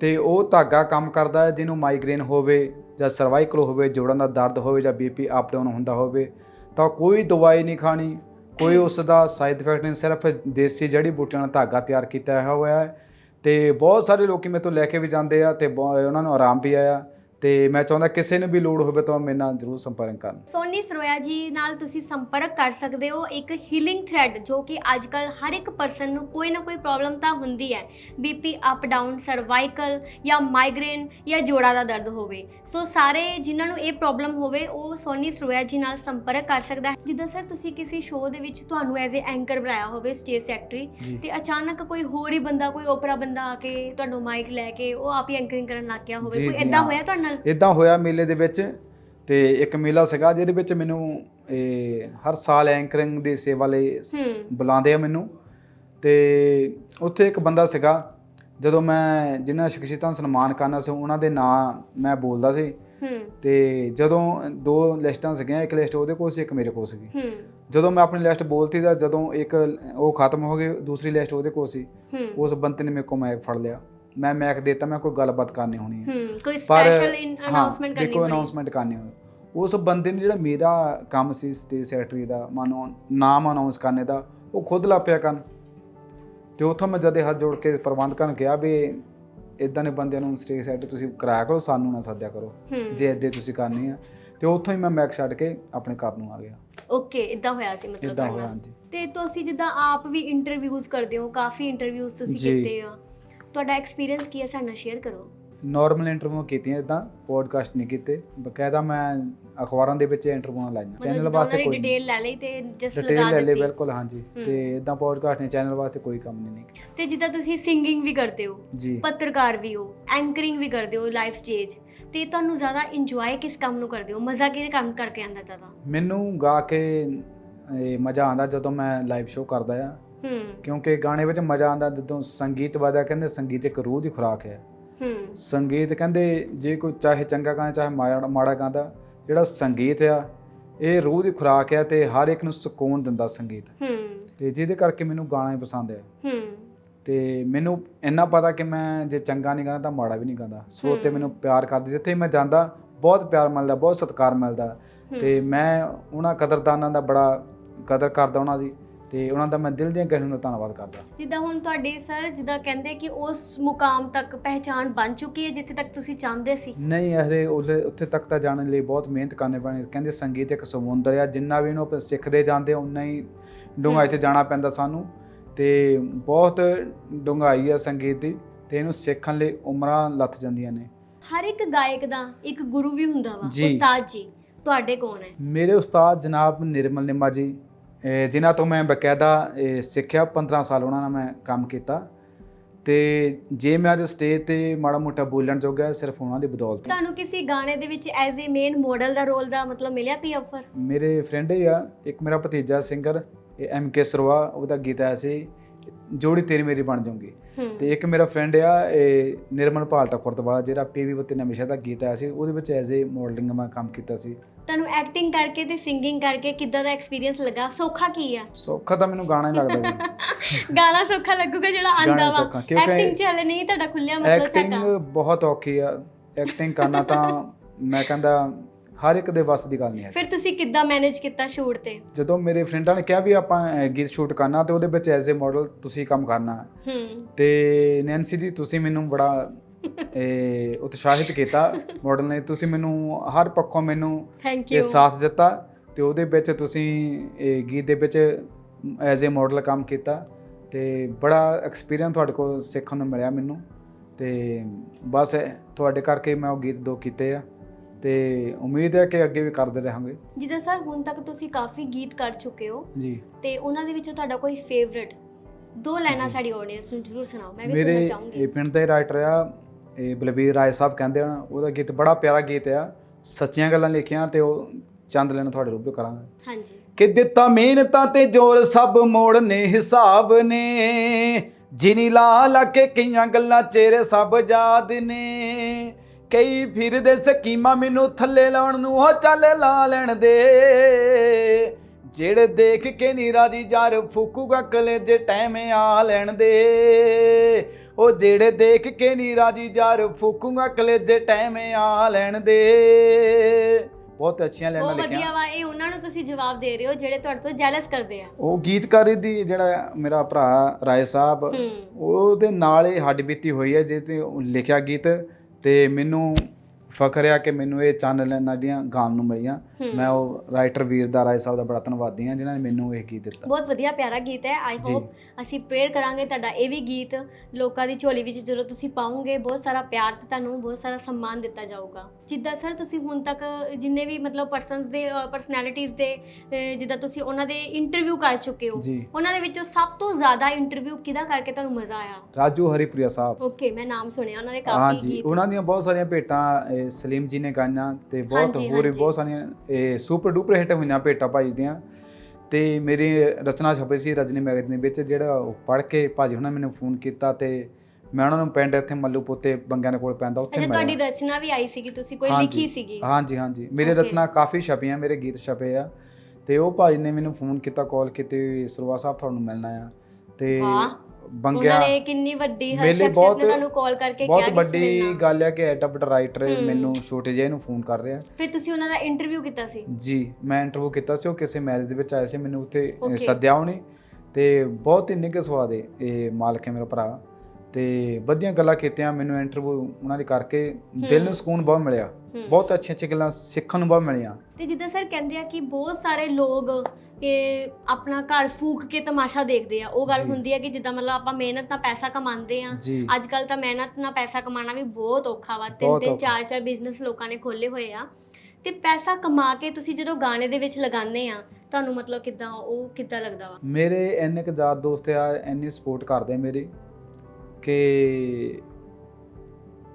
ਤੇ ਉਹ ਧਾਗਾ ਕੰਮ ਕਰਦਾ ਹੈ, ਜਿਹਨੂੰ ਮਾਈਗ੍ਰੇਨ ਹੋਵੇ ਜਾਂ ਸਰਵਾਈਕਲ ਹੋਵੇ, ਜੋੜਾਂ ਦਾ ਦਰਦ ਹੋਵੇ ਜਾਂ ਬੀਪੀ ਅਪ ਡਾਊਨ ਹੁੰਦਾ ਹੋਵੇ, ਤਾਂ ਕੋਈ ਦਵਾਈ ਨਹੀਂ ਖਾਣੀ, ਕੋਈ ਉਸ ਦਾ ਸਾਈਡ ਇਫੈਕਟ ਨਹੀਂ, ਸਿਰਫ ਦੇਸੀ ਜੜੀ ਬੂਟੀਆਂ ਨਾਲ ਧਾਗਾ ਤਿਆਰ ਕੀਤਾ ਹੋਇਆ ਹੈ। ਤੇ ਬਹੁਤ ਸਾਰੇ ਲੋਕੀ ਮੇਰੇ ਤੋਂ ਲੈ ਕੇ ਵੀ ਜਾਂਦੇ ਆ ਤੇ ਬਹੁ- ਉਹਨਾਂ ਨੂੰ ਆਰਾਮ ਵੀ ਆਇਆ। ਤੇ ਮੈਂ ਚਾਹੁੰਦਾ ਕਿਸੇ ਨੂੰ ਵੀ ਲੋੜ ਹੋਵੇ ਤਾਂ ਮੇਰੇ ਨਾਲ ਜ਼ਰੂਰ ਸੰਪਰਕ ਕਰਨ। ਸੋਨੀ ਸਰੋਇਆ ਜੀ ਨਾਲ ਤੁਸੀਂ ਸੰਪਰਕ ਕਰ ਸਕਦੇ ਹੋ ਇੱਕ ਹੀਲਿੰਗ ਥ੍ਰੈਡ ਜੋ ਕਿ ਅੱਜ ਕੱਲ ਹਰ ਇੱਕ ਪਰਸਨ ਨੂੰ ਕੋਈ ਨਾ ਕੋਈ ਪ੍ਰੋਬਲਮ ਤਾਂ ਹੁੰਦੀ ਹੈ। ਬੀਪੀ ਅਪ ਡਾਊਨ ਸਰਵਾਈਕਲ ਜਾਂ ਮਾਈਗ੍ਰੇਨ ਜਾਂ ਜੋੜਾਂ ਦਾ ਦਰਦ ਹੋਵੇ। ਸੋ ਸਾਰੇ ਜਿਨ੍ਹਾਂ ਨੂੰ ਇਹ ਪ੍ਰੋਬਲਮ ਹੋਵੇ ਉਹ ਸੋਨੀ ਸਰੋਇਆ ਜੀ ਨਾਲ ਸੰਪਰਕ ਕਰ ਸਕਦਾ ਹੈ। ਜਿੱਦਾਂ ਸਰ ਤੁਸੀਂ ਕਿਸੇ ਸ਼ੋਅ ਦੇ ਵਿੱਚ ਤੁਹਾਨੂੰ ਐਜ਼ ਅ ਐਂਕਰ ਬਣਾਇਆ ਹੋਵੇ ਸਟੇਜ ਸੈਕਟਰੀ। ਤੇ ਅਚਾਨਕ ਕੋਈ ਹੋਰ ਹੀ ਬੰਦਾ ਕੋਈ ਓਪਰਾ ਬੰਦਾ ਆ ਕੇ ਤੁਹਾਨੂੰ ਮਾਈਕ ਲੈ ਕੇ ਉਹ ਆਪ ਹੀ ਐਂਕਰਿੰਗ ਕਰਨ ਲੱਗ ਗਿਆ ਹੋਵੇ। ਕੋਈ ਇਦਾਂ। ਹੋਇਆ ਤੁਹਾਡੇ ਨਾਲ? ਇਦਾਂ ਹੋਇਆ ਮੇਲੇ ਦੇ ਵਿੱਚ ਤੇ ਇੱਕ ਮੇਲਾ ਸੀਗਾ ਜਿਹਦੇ ਵਿੱਚ ਮੈਨੂੰ ਇਹ ਹਰ ਸਾਲ ਐਂਕਰਿੰਗ ਦੀ ਸੇਵਾ ਲਈ ਬੁਲਾਉਂਦੇ ਆ ਮੈਨੂੰ। ਤੇ ਉੱਥੇ ਇੱਕ ਬੰਦਾ ਸੀਗਾ ਜਦੋਂ ਮੈਂ ਜਿਨ੍ਹਾਂ ਸ਼ਖਸੀਅਤਾਂ ਸਨਮਾਨ ਕਰਨਾ ਸੀ ਉਹਨਾਂ ਦੇ ਨਾਂ ਮੈਂ ਬੋਲਦਾ ਸੀ। ਤੇ ਜਦੋਂ ਦੋ ਲਿਸਟਾਂ ਸੀਗੀਆਂ ਇੱਕ ਲਿਸਟ ਉਹਦੇ ਕੋਲ ਸੀ ਇੱਕ ਮੇਰੇ ਕੋਲ ਸੀਗੀ। ਜਦੋਂ ਮੈਂ ਆਪਣੀ ਲਿਸਟ ਬੋਲਤੀ ਤਾਂ ਜਦੋਂ ਇੱਕ ਉਹ ਖਤਮ ਹੋ ਗਈ ਦੂਸਰੀ ਲਿਸਟ ਉਹਦੇ ਕੋਲ ਸੀ। ਉਸ ਬੰਦੇ ਨੇ ਮੇਰੇ ਕੋਲ ਮੈਕ ਫੜ ਲਿਆ। ਮੈਂ ਮੈਕ ਦੇਤਾ ਮੈਂ ਕੋਈ ਗੱਲਬਾਤ ਕਰਨੀ ਹੋਣੀ ਹੈ। ਹੂੰ ਕੋਈ ਸਪੈਸ਼ਲ ਅਨਾਉਂਸਮੈਂਟ ਕਰਨੀ ਕੋਈ ਪੜੀ ਅਨਾਉਂਸਮੈਂਟ ਕਰਨੀ ਹੋਵੇ ਉਸ ਬੰਦੇ ਨੇ ਜਿਹੜਾ ਮੇਰਾ ਕੰਮ ਸੀ ਸਟੇਜ ਸੈਕਟਰੀ ਦਾ ਮਾਨੋ ਨਾਮ ਅਨਾਉਂਸ ਕਰਨੇ ਦਾ ਉਹ ਖੁਦ ਲਾਪਿਆ ਕਰਨ। ਤੇ ਉੱਥੋਂ ਮੈਂ ਜਦੇ ਹੱਥ ਜੋੜ ਕੇ ਪ੍ਰਬੰਧਕਾਂ ਨੂੰ ਕਿਹਾ ਵੀ ਇਦਾਂ ਦੇ ਬੰਦਿਆਂ ਨੂੰ ਸਟੇਜ ਸੈਕਟਰੀ ਤੁਸੀਂ ਕਰਾਇਆ ਕਰੋ ਸਾਨੂੰ ਨਾ ਸੱਦਿਆ ਕਰੋ। ਜੇ ਇੱਦੇ ਤੁਸੀਂ ਕਰਨੀ ਆ ਤੇ ਉੱਥੋਂ ਹੀ ਮੈਂ ਮੈਕ ਛੱਡ ਕੇ ਆਪਣੇ ਘਰ ਨੂੰ ਆ ਗਿਆ। ਓਕੇ ਇਦਾਂ ਹੋਇਆ ਸੀ ਮਤਲਬ ਇਦਾਂ ਹੋਇਆ ਹਾਂਜੀ। ਤੇ ਤੁਸੀਂ ਜਿੱਦਾਂ ਆਪ ਵੀ ਇੰਟਰਵਿਊਜ਼ ਕਰਦੇ ਹੋ ਕਾਫੀ ਇੰਟਰਵਿਊਜ਼ ਤੁਸੀਂ। ਕੀਤੇ ਆ। ਤੁਹਾਡਾ ਐਕਸਪੀਰੀਅੰਸ ਕੀ ਹੈ? ਸਾਡੇ ਨਾਲ ਸ਼ੇਅਰ ਕਰੋ। ਨਾਰਮਲ ਇੰਟਰਵਿਊ ਕੀਤੀਆਂ ਇਦਾਂ ਪੋਡਕਾਸਟ ਨਹੀਂ ਕੀਤੇ। ਬਕਾਇਦਾ ਮੈਂ ਅਖਬਾਰਾਂ ਦੇ ਵਿੱਚ ਇੰਟਰਵਿਊਆਂ ਲਾਈਆਂ। ਚੈਨਲ ਵਾਸਤੇ ਨੇ ਕੋਈ ਡਿਟੇਲ ਲੈ ਲਈ ਤੇ ਡਿਟੇਲ ਲਗਾ ਦਿੱਤੀ। ਬਿਲਕੁਲ ਹਾਂਜੀ। ਤੇ ਇਦਾਂ ਪੋਡਕਾਸਟ ਨਹੀਂ ਚੈਨਲ ਵਾਸਤੇ ਕੋਈ ਕੰਮ ਨਹੀਂ ਤੇ ਜਿੱਦਾਂ ਤੁਸੀਂ ਸਿੰਗਿੰਗ ਵੀ ਕਰਦੇ ਹੋ ਪੱਤਰਕਾਰ ਵੀ ਹੋ ਐਂਕਰਿੰਗ ਵੀ ਕਰਦੇ ਹੋ ਲਾਈਵ ਸਟੇਜ ਤੇ ਤੁਹਾਨੂੰ ਜ਼ਿਆਦਾ ਇੰਜੋਏ ਕਿਸ ਕੰਮ ਨੂੰ ਕਰਦੇ ਹੋ? ਮਜ਼ਾ ਕਿਹੜੇ ਕੰਮ ਕਰਕੇ ਆਉਂਦਾ ਜ਼ਿਆਦਾ? ਮੈਨੂੰ ਗਾ ਕੇ ਇਹ ਮਜ਼ਾ ਆਉਂਦਾ ਜਦੋਂ ਮੈਂ ਲਾਈਵ ਸ਼ੋਅ ਕਰਦਾ ਆ। ਹੂੰ। ਕਿਉਂਕਿ ਗਾਣੇ ਵਿੱਚ ਮਜ਼ਾ ਆਉਂਦਾ ਜਦੋਂ ਸੰਗੀਤ ਵੱਜਦਾ ਕਹਿੰਦੇ ਸੰਗੀਤ ਇੱਕ ਰੂਹ ਦੀ ਖੁਰਾਕ ਹੈ। ਹੂੰ। ਸੰਗੀਤ ਕਹਿੰਦੇ ਜੇ ਕੋਈ ਚਾਹੇ ਚੰਗਾ ਗਾਣਾ ਚਾਹੇ ਮਾੜਾ ਮਾੜਾ ਗਾਉਂਦਾ ਜਿਹੜਾ ਸੰਗੀਤ ਆ ਇਹ ਰੂਹ ਦੀ ਖੁਰਾਕ ਆ ਤੇ ਹਰ ਇੱਕ ਨੂੰ ਸਕੂਨ ਦਿੰਦਾ ਸੰਗੀਤ। ਹੂੰ। ਤੇ ਜਿਹਦੇ ਕਰਕੇ ਮੈਨੂੰ ਗਾਣਾ ਹੀ ਪਸੰਦ ਹੈ। ਹੂੰ। ਤੇ ਮੈਨੂੰ ਇੰਨਾ ਪਤਾ ਕਿ ਮੈਂ ਜੇ ਚੰਗਾ ਨਹੀਂ ਗਾਉਂਦਾ ਤਾਂ ਮਾੜਾ ਵੀ ਨਹੀਂ ਗਾਉਂਦਾ। ਸੋ ਤੇ ਹੂੰ। ਮੈਨੂੰ ਪਿਆਰ ਕਰਦੇ ਜਿੱਥੇ ਮੈਂ ਜਾਂਦਾ ਬਹੁਤ ਪਿਆਰ ਮਿਲਦਾ ਬਹੁਤ ਸਤਿਕਾਰ ਮਿਲਦਾ। ਹੂੰ। ਤੇ ਮੈਂ ਉਹਨਾਂ ਕਦਰਦਾਨਾਂ ਦਾ ਬੜਾ ਕਦਰ ਕਰਦਾ ਉਹਨਾਂ ਦੀ। ਤੇ ਉਹਨਾਂ ਦਾ ਮੈਂ ਦਿਲ ਦੀਆਂ ਗਹਿਰਾਈਆਂ ਤੋਂ ਧੰਨਵਾਦ ਕਰਦਾ। ਜਿੱਦਾਂ ਹੁਣ ਤੁਹਾਡੇ ਸਰ ਜਿੱਦਾਂ ਕਹਿੰਦੇ ਕਿ ਉਸ ਮੁਕਾਮ ਤੱਕ ਪਹਿਚਾਨ ਬਣ ਚੁੱਕੀ ਹੈ ਜਿੱਥੇ ਤੱਕ ਤੁਸੀਂ ਚਾਹੁੰਦੇ ਸੀ। ਨਹੀਂ ਉਹਲੇ- ਉੱਥੇ ਤੱਕ ਤਾਂ ਜਾਣ ਲਈ ਬਹੁਤ ਮਿਹਨਤ ਕਰਨੀ ਪੈਣੀ। ਕਹਿੰਦੇ ਸੰਗੀਤ ਇੱਕ ਸਮੁੰਦਰ ਆ ਜਿੰਨਾ ਵੀ ਇਹਨੂੰ ਸਿੱਖਦੇ ਜਾਂਦੇ ਉਨਾ ਹੀ ਡੂੰਘਾਈ 'ਚ ਜਾਣਾ ਪੈਂਦਾ ਸਾਨੂੰ। ਤੇ ਬਹੁਤ ਡੂੰਘਾਈ ਆ ਸੰਗੀਤ ਦੀ ਤੇ ਇਹਨੂੰ ਸਿੱਖਣ ਲਈ ਉਮਰਾਂ ਲੱਥ ਜਾਂਦੀਆਂ ਨੇ। ਹਰ ਇੱਕ ਗਾਇਕ ਦਾ ਇੱਕ ਗੁਰੂ ਵੀ ਹੁੰਦਾ ਵਾ। ਉਸਤਾਦ ਜੀ। ਤੁਹਾਡੇ ਕੌਣ ਹੈ? ਮੇਰੇ ਉਸਤਾਦ ਜਨਾਬ ਨਿਰਮਲ ਨਿੰਮਾ ਜੀ। ਜਿਨ੍ਹਾਂ ਤੋਂ ਮੈਂ ਬਕਾਇਦਾ ਸਿੱਖਿਆ 15 ਸਾਲ ਉਹਨਾਂ ਨਾਲ ਮੈਂ ਕੰਮ ਕੀਤਾ ਤੇ ਜੇ ਮੈਂ ਅੱਜ ਸਟੇਜ ਤੇ ਮਾੜਾ ਮੋਟਾ ਬੋਲਣ ਜੋਗਾ ਹੈ, ਸਿਰਫ ਉਹਨਾਂ ਦੀ ਬਦੌਲਤ। ਤੁਹਾਨੂੰ ਕਿਸੇ ਗਾਣੇ ਦੇ ਵਿੱਚ ਐਜ਼ ਅ ਮੇਨ ਮਾਡਲ ਦਾ ਰੋਲ ਦਾ ਮਤਲਬ ਮਿਲਿਆ ਕੋਈ ਆਫਰ ਮੇਰੇ ਫਰੈਂਡ ਹੀ ਆ ਇੱਕ ਮੇਰਾ ਭਤੀਜਾ ਸਿੰਗਰ ਐਮ ਕੇ ਸਰਵਾ ਉਹਦਾ ਗੀਤ ਆਇਆ ਸੀ ਜੋੜੀ ਤੇਰੀ ਮੇਰੀ ਬਣ ਜਾਊਗੀ। ਤੇ ਇੱਕ ਮੇਰਾ ਫਰੈਂਡ ਆ ਇਹ ਨਿਰਮਲ ਪਾਲਟਾ ਖੁਰਦਵਾਲਾ ਜਿਹੜਾ ਪੀਵੀ ਬੱਤੀ ਨਮੇਸ਼ਾ ਦਾ ਗੀਤ ਆਇਆ ਸੀ ਉਹਦੇ ਵਿੱਚ ਐਜ਼ ਏ ਮਾਡਲਿੰਗ ਮੈਂ ਕੰਮ ਕੀਤਾ ਸੀ। ਤੁਹਾਨੂੰ ਐਕਟਿੰਗ ਕਰਕੇ ਤੇ ਸਿੰਗਿੰਗ ਕਰਕੇ ਕਿੱਦਾਂ ਦਾ ਐਕਸਪੀਰੀਅੰਸ ਲੱਗਾ? ਸੌਖਾ ਕੀ ਆ? ਸੌਖਾ ਤਾਂ ਮੈਨੂੰ ਗਾਣਾ ਹੀ ਲੱਗਦਾ ਜੀ। (laughs) ਗਾਣਾ ਸੌਖਾ ਲੱਗੂਗਾ ਜਿਹੜਾ ਆਂਦਾ ਵਾ। ਐਕਟਿੰਗ ਚ ਹਲੇ ਨਹੀਂ ਤੁਹਾਡਾ ਖੁੱਲਿਆ ਮਤਲਬ ਐਕਟਿੰਗ ਝਾਕਾ। ਬਹੁਤ ਔਖੀ ਆ। ਐਕਟਿੰਗ ਕਰਨਾ ਤਾਂ ਮੈਂ ਕਹਿੰਦਾ ਹਰ ਇੱਕ ਦੇ ਵੱਸ ਦੀ ਗੱਲ ਨਹੀਂ ਹੈ ਫਿਰ ਤੁਸੀਂ ਕਿੱਦਾਂ ਮੈਨੇਜ ਕੀਤਾ ਸ਼ੂਟ ਤੇ? ਜਦੋਂ ਮੇਰੇ ਫਰੈਂਡਾਂ ਨੇ ਕਿਹਾ ਵੀ ਆਪਾਂ ਗੀਤ ਸ਼ੂਟ ਕਰਨਾ ਤੇ ਉਹਦੇ ਵਿੱਚ ਐਜ਼ ਏ ਮਾਡਲ ਤੁਸੀਂ ਕੰਮ ਕਰਨਾ। ਹੂੰ। ਤੇ ਨੈਂਸੀ ਜੀ ਤੁਸੀਂ ਮੈਨੂੰ ਬੜਾ ਇਹ ਉਤਸ਼ਾਹਿਤ ਕੀਤਾ ਮਾਡਲ ਨੇ। ਤੁਸੀਂ ਮੈਨੂੰ ਹਰ ਪੱਖੋਂ ਮੈਨੂੰ ਥੈਂਕ ਇਹ ਸਾਥ ਦਿੱਤਾ ਤੇ ਉਹਦੇ ਵਿੱਚ ਤੁਸੀਂ ਇਹ ਗੀਤ ਦੇ ਵਿੱਚ ਐਜ਼ ਏ ਮਾਡਲ ਕੰਮ ਕੀਤਾ ਤੇ ਬੜਾ ਐਕਸਪੀਰੀਅੰਸ ਤੁਹਾਡੇ ਕੋਲ ਸਿੱਖਣ ਨੂੰ ਮਿਲਿਆ ਮੈਨੂੰ। ਤੇ ਬਸ ਤੁਹਾਡੇ ਕਰਕੇ ਮੈਂ ਉਹ ਗੀਤ ਦੋ ਕੀਤੇ ਆ। ਤੇ ਉਮੀਦ ਹੈ ਕਿ ਅੱਗੇ ਵੀ ਕਰਦੇ ਰਹਾਂਗੇ। ਜਿੱਦਾਂ ਸਰ ਹੁਣ ਤੱਕ ਤੁਸੀਂ ਕਾਫੀ ਗੀਤ ਕਰ ਚੁੱਕੇ ਹੋ। ਜੀ। ਤੇ ਉਹਨਾਂ ਦੇ ਵਿੱਚੋਂ ਤੁਹਾਡਾ ਕੋਈ ਫੇਵਰਿਟ ਦੋ ਲਾਈਨਾਂ। ਸਾਡੀ ਆਡੀਅנס ਨੂੰ ਜ਼ਰੂਰ ਸੁਣਾਓ ਮੈਂ ਵੀ ਸੁਣਨਾ ਮੇਰੇ ਚਾਹੂੰਗੀ। ਇਹ ਪਿੰਡ ਦੇ ਰਾਈਟਰ ਆ ਇਹ ਬਲਬੀਰ ਰਾਏ ਸਾਹਿਬ ਕਹਿੰਦੇ ਹਨ ਉਹਦਾ ਗੀਤ ਬੜਾ ਪਿਆਰਾ ਗੀਤ ਆ ਸੱਚੀਆਂ ਗੱਲਾਂ ਲਿਖੀਆਂ ਤੇ ਉਹ ਚੰਦ ਲੈਣ ਤੁਹਾਡੇ ਰੂਬਰੂ ਕਰਾਂਗੇ। ਹਾਂਜੀ। ਕਿ ਦਿੱਤਾ ਮਿਹਨਤਾਂ ਤੇ ਜ਼ੋਰ ਸਭ ਮੋੜਨੇ ਹਿਸਾਬ ਨੇ ਜਿਨੀ ਲਾ ਲਾ ਕੇ ਕਈਆਂ ਗੱਲਾਂ ਚਿਹਰੇ ਸਭ ਯਾਦ ਨੇ ਕਈ ਫਿਰਦੇ ਸਕੀਮਾਂ ਮੈਨੂੰ ਥੱਲੇ ਲਾਉਣ ਨੂੰ ਹੋ ਚੱਲ ਲਾ ਲੈਣ ਦੇ। ਜਿਹੜੇ ਦੇਖ ਕੇ ਨੀ ਰਾਜੀ ਯਾਰ ਫੂਕੂਗਾ ਕਲੇਜੇ ਟਾਈਮ ਆ ਲੈਣ ਦੇ। ਉਹ ਜਿਹੜੇ ਦੇਖ ਕੇ ਨੀ ਰਾਜੀ ਯਾਰ ਫੂਕੂਗਾ ਕਲੇਜੇ ਟਾਈਮ ਆ ਲੈਣ ਦੇ। ਬਹੁਤ ਅੱਛੀਆਂ ਲੈਣਾ ਬਹੁਤ ਲਿਖੀਆਂ। ਵਧੀਆ ਵਾ ਇਹ ਉਹਨਾਂ ਨੂੰ ਤੁਸੀਂ ਜਵਾਬ ਦੇ ਰਹੇ ਹੋ ਜਿਹੜੇ ਤੁਹਾਡੇ ਤੋਂ ਜੈਲਸ ਕਰਦੇ ਆ। ਉਹ ਗੀਤਕਾਰੀ ਦੀ ਜਿਹੜਾ ਮੇਰਾ ਭਰਾ ਰਾਏ ਸਾਹਿਬ ਹੂੰ। ਉਹਦੇ ਨਾਲ ਹੀ ਹੱਡ ਬੀਤੀ ਹੋਈ ਹੈ ਜਿਹਦੇ ਤੇ ਉਹ ਲਿਖਿਆ ਗੀਤ। ਅਤੇ ਮੈਨੂੰ ਫਖਰ ਆ ਕਿ ਮੈਨੂੰ ਇਹ ਚੈਨਲ ਨਾਡੀਆਂ ਗਾਣ ਨੂੰ ਮਿਲੀਆਂ। ਮੈਂ ਉਹ ਰਾਈਟਰ ਵੀਰ ਦਾ ਰਾਏ ਸਾਹਿਬ ਦਾ ਬੜਾ ਧੰਨਵਾਦੀ ਹਾਂ ਜਿਨ੍ਹਾਂ ਨੇ ਮੈਨੂੰ ਇਹ ਗੀਤ ਦਿੱਤਾ। ਬਹੁਤ ਵਧੀਆ ਪਿਆਰਾ ਗੀਤ ਹੈ। ਆਈ। ਹੋਪ ਅਸੀਂ ਪ੍ਰੇਅਰ ਕਰਾਂਗੇ ਤੁਹਾਡਾ ਇਹ ਵੀ ਗੀਤ। ਲੋਕਾਂ ਦੀ ਝੋਲੀ ਵਿੱਚ ਜਦੋਂ ਤੁਸੀਂ ਪਾਉਂਗੇ ਬਹੁਤ ਸਾਰਾ ਪਿਆਰ ਤੇ ਤੁਹਾਨੂੰ ਬਹੁਤ ਸਾਰਾ ਸਨਮਾਨ ਦਿੱਤਾ ਜਾਊਗਾ। ਜਿੱਦਾਂ ਸਰ ਤੁਸੀਂ ਹੁਣ ਤੱਕ ਜਿੰਨੇ ਵੀ ਮਤਲਬ ਪਰਸਨਸ ਦੇ ਪਰਸਨੈਲਿਟੀਜ਼ ਦੇ ਜਿੱਦਾਂ ਤੁਸੀਂ ਉਹਨਾਂ ਦੇ ਇੰਟਰਵਿਊ ਕਰ ਚੁੱਕੇ ਹੋ ਉਹਨਾਂ ਦੇ ਵਿੱਚੋਂ ਸਭ ਤੋਂ ਜ਼ਿਆਦਾ ਇੰਟਰਵਿਊ ਕਿਹਦਾ ਕਰਕੇ ਤੁਹਾਨੂੰ ਮਜ਼ਾ ਆਇਆ? ਰਾਜੂ ਹਰੀਪ੍ਰਿਆ ਸਾਹਿਬ। ਓਕੇ ਮੈਂ ਨਾਮ ਸੁਣਿਆ ਉਹਨਾਂ ਦੇ ਕਾਫੀ ਹਾਂਜੀ ਗੀਤ ਉਹਨਾਂ ਦੀਆਂ ਬਹੁਤ ਸਾਰੀਆਂ ਭੇਟਾਂ ਇਹ ਸਲੀਮ ਜੀ ਨੇ ਗਾਈਆਂ ਤੇ ਬਹੁਤ ਹਾਂਜੀ, ਹੋਰ ਵੀ ਹਾਂਜੀ। ਬਹੁਤ ਸਾਰੀਆਂ ਇਹ ਸੁਪਰ ਡੂਪਰ ਹਿੱਟ ਹੋਈਆਂ ਭੇਟਾਂ ਭਾਈ ਦੀਆਂ ਤੇ ਮੇਰੀ ਰਚਨਾ ਛਪੀ ਸੀ ਰਜਨੀ ਮੈਗਜ਼ੀਨ ਦੇ ਵਿੱਚ ਜਿਹੜਾ ਉਹ ਪੜ੍ਹ ਕੇ ਭਾਜੀ ਹੁਣਾਂ ਮੈਨੂੰ ਫੋਨ ਕੀਤਾ ਤੇ ਮੈਂ ਉਹਨਾਂ ਨੂੰ ਪਿੰਡ ਇੱਥੇ ਮੱਲੂ ਪੁੱਤੇ ਬੰਗਿਆਂ ਦੇ ਕੋਲ ਪੈਂਦਾ ਉੱਥੇ ਅੱਛਾ ਤੁਹਾਡੀ ਮਿਲਿਆ ਰਚਨਾ ਵੀ ਆਈ ਸੀਗੀ ਤੁਸੀਂ ਕੋਈ ਹਾਂਜੀ। ਲਿਖੀ ਸੀਗੀ ਹਾਂਜੀ ਹਾਂਜੀ ਮੇਰੇ Okay. ਰਚਨਾ ਕਾਫੀ ਛਪੀਆਂ ਮੇਰੇ ਗੀਤ ਛਪੇ ਆ ਤੇ ਉਹ ਭਾਜੀ ਨੇ ਮੈਨੂੰ ਫੋਨ ਕੀਤਾ ਕਾਲ ਕੀਤੀ ਸਰਵਾ ਸਾਹਿਬ ਤੁਹਾਨੂੰ ਮਿਲਣਾ ਆ ਤੇ ਵਾਹ। ਬੰਗਿਆ ਉਹਨਾਂ ਨੇ ਕਿੰਨੀ ਵੱਡੀ ਹਰ ਮੇਲੇ ਸ਼ਖਸੀਅਤ ਬਹੁਤ- ਨੇ ਤੁਹਾਨੂੰ ਕਾਲ ਕਰਕੇ ਬਹੁਤ ਕਿਹਾ ਕਿ ਵੱਡੀ ਮਿਲਣਾ। ਗੱਲ ਹੈ ਕਿ ਐਡਾ ਵੱਡਾ ਰਾਈਟਰ ਹੂੰ। ਮੈਨੂੰ ਛੋਟੇ ਜਿਹੇ ਨੂੰ ਫੋਨ ਕਰ ਰਿਹਾ ਫਿਰ ਤੁਸੀਂ ਉਹਨਾਂ ਦਾ ਇੰਟਰਵਿਊ ਕੀਤਾ ਸੀ ਜੀ ਮੈਂ ਇੰਟਰਵਿਊ ਕੀਤਾ ਸੀ ਉਹ ਕਿਸੇ ਮੈਰਿਜ ਦੇ ਵਿੱਚ ਆਏ ਸੀ ਮੈਨੂੰ ਉੱਥੇ Okay. ਸੱਦਿਆ ਉਹਨੇ ਤੇ ਬਹੁਤ ਹੀ ਨਿੱਘੇ ਸੁਭਾਅ ਦੇ ਇਹ ਮਾਲਕ ਹੈ ਮੇਰਾ ਭਰਾ ਤੇ ਵਧੀਆ ਗੱਲਾਂ ਕੀਤੀਆਂ ਮੈਨੂੰ ਇੰਟਰਵਿਊ ਉਹਨਾਂ ਦੇ ਕਰਕੇ ਦਿਲ ਨੂੰ। ਸਕੂਨ ਬਹੁਤ ਮਿਲਿਆ। ਬਹੁਤ ਅੱਛੀਆਂ ਅੱਛੀਆਂ ਗੱਲਾਂ ਸਿੱਖਣ ਨੂੰ ਬਹੁਤ ਮਿਲੀਆਂ। ਤੇ ਜਿੱਦਾਂ ਸਰ ਕਹਿੰਦੇ ਆ ਕਿ ਬਹੁਤ ਸਾਰੇ ਲੋਕ ਇਹ ਆਪਣਾ ਘਰ ਫੂਕ ਕੇ ਤਮਾਸ਼ਾ ਦੇਖਦੇ ਆ। ਉਹ ਗੱਲ ਜੀ। ਹੁੰਦੀ ਹੈ ਕਿ ਜਿੱਦਾਂ ਮਤਲਬ ਆਪਾਂ ਮਿਹਨਤ ਨਾਲ ਪੈਸਾ ਕਮਾਉਂਦੇ ਆ। ਜੀ। ਅੱਜ ਕੱਲ ਤਾਂ ਮਿਹਨਤ ਨਾਲ ਪੈਸਾ ਕਮਾਉਣਾ ਵੀ ਬਹੁਤ ਔਖਾ ਵਾ। ਤਿੰਨ ਬਹੁਤ ਤਿੰਨ ਔਖਾ। ਚਾਰ ਚਾਰ ਬਿਜ਼ਨਸ ਲੋਕਾਂ ਨੇ ਖੋਲੇ ਹੋਏ ਆ। ਤੇ ਪੈਸਾ ਕਮਾ ਕੇ ਤੁਸੀਂ ਜਦੋਂ ਗਾਣੇ ਦੇ ਵਿੱਚ ਲਗਾਉਂਦੇ ਆ ਤੁਹਾਨੂੰ ਮਤਲਬ ਕਿਦਾਂ ਉਹ ਕਿੱਦਾਂ ਲੱਗਦਾ ਵਾ? ਮੇਰੇ ਇੰਨੇ ਕੁ ਯਾਰ ਦੋਸਤ ਆ ਇੰਨੀ ਸਪੋਰਟ ਕਰਦੇ ਆ ਮੇਰੀ। ਕਿ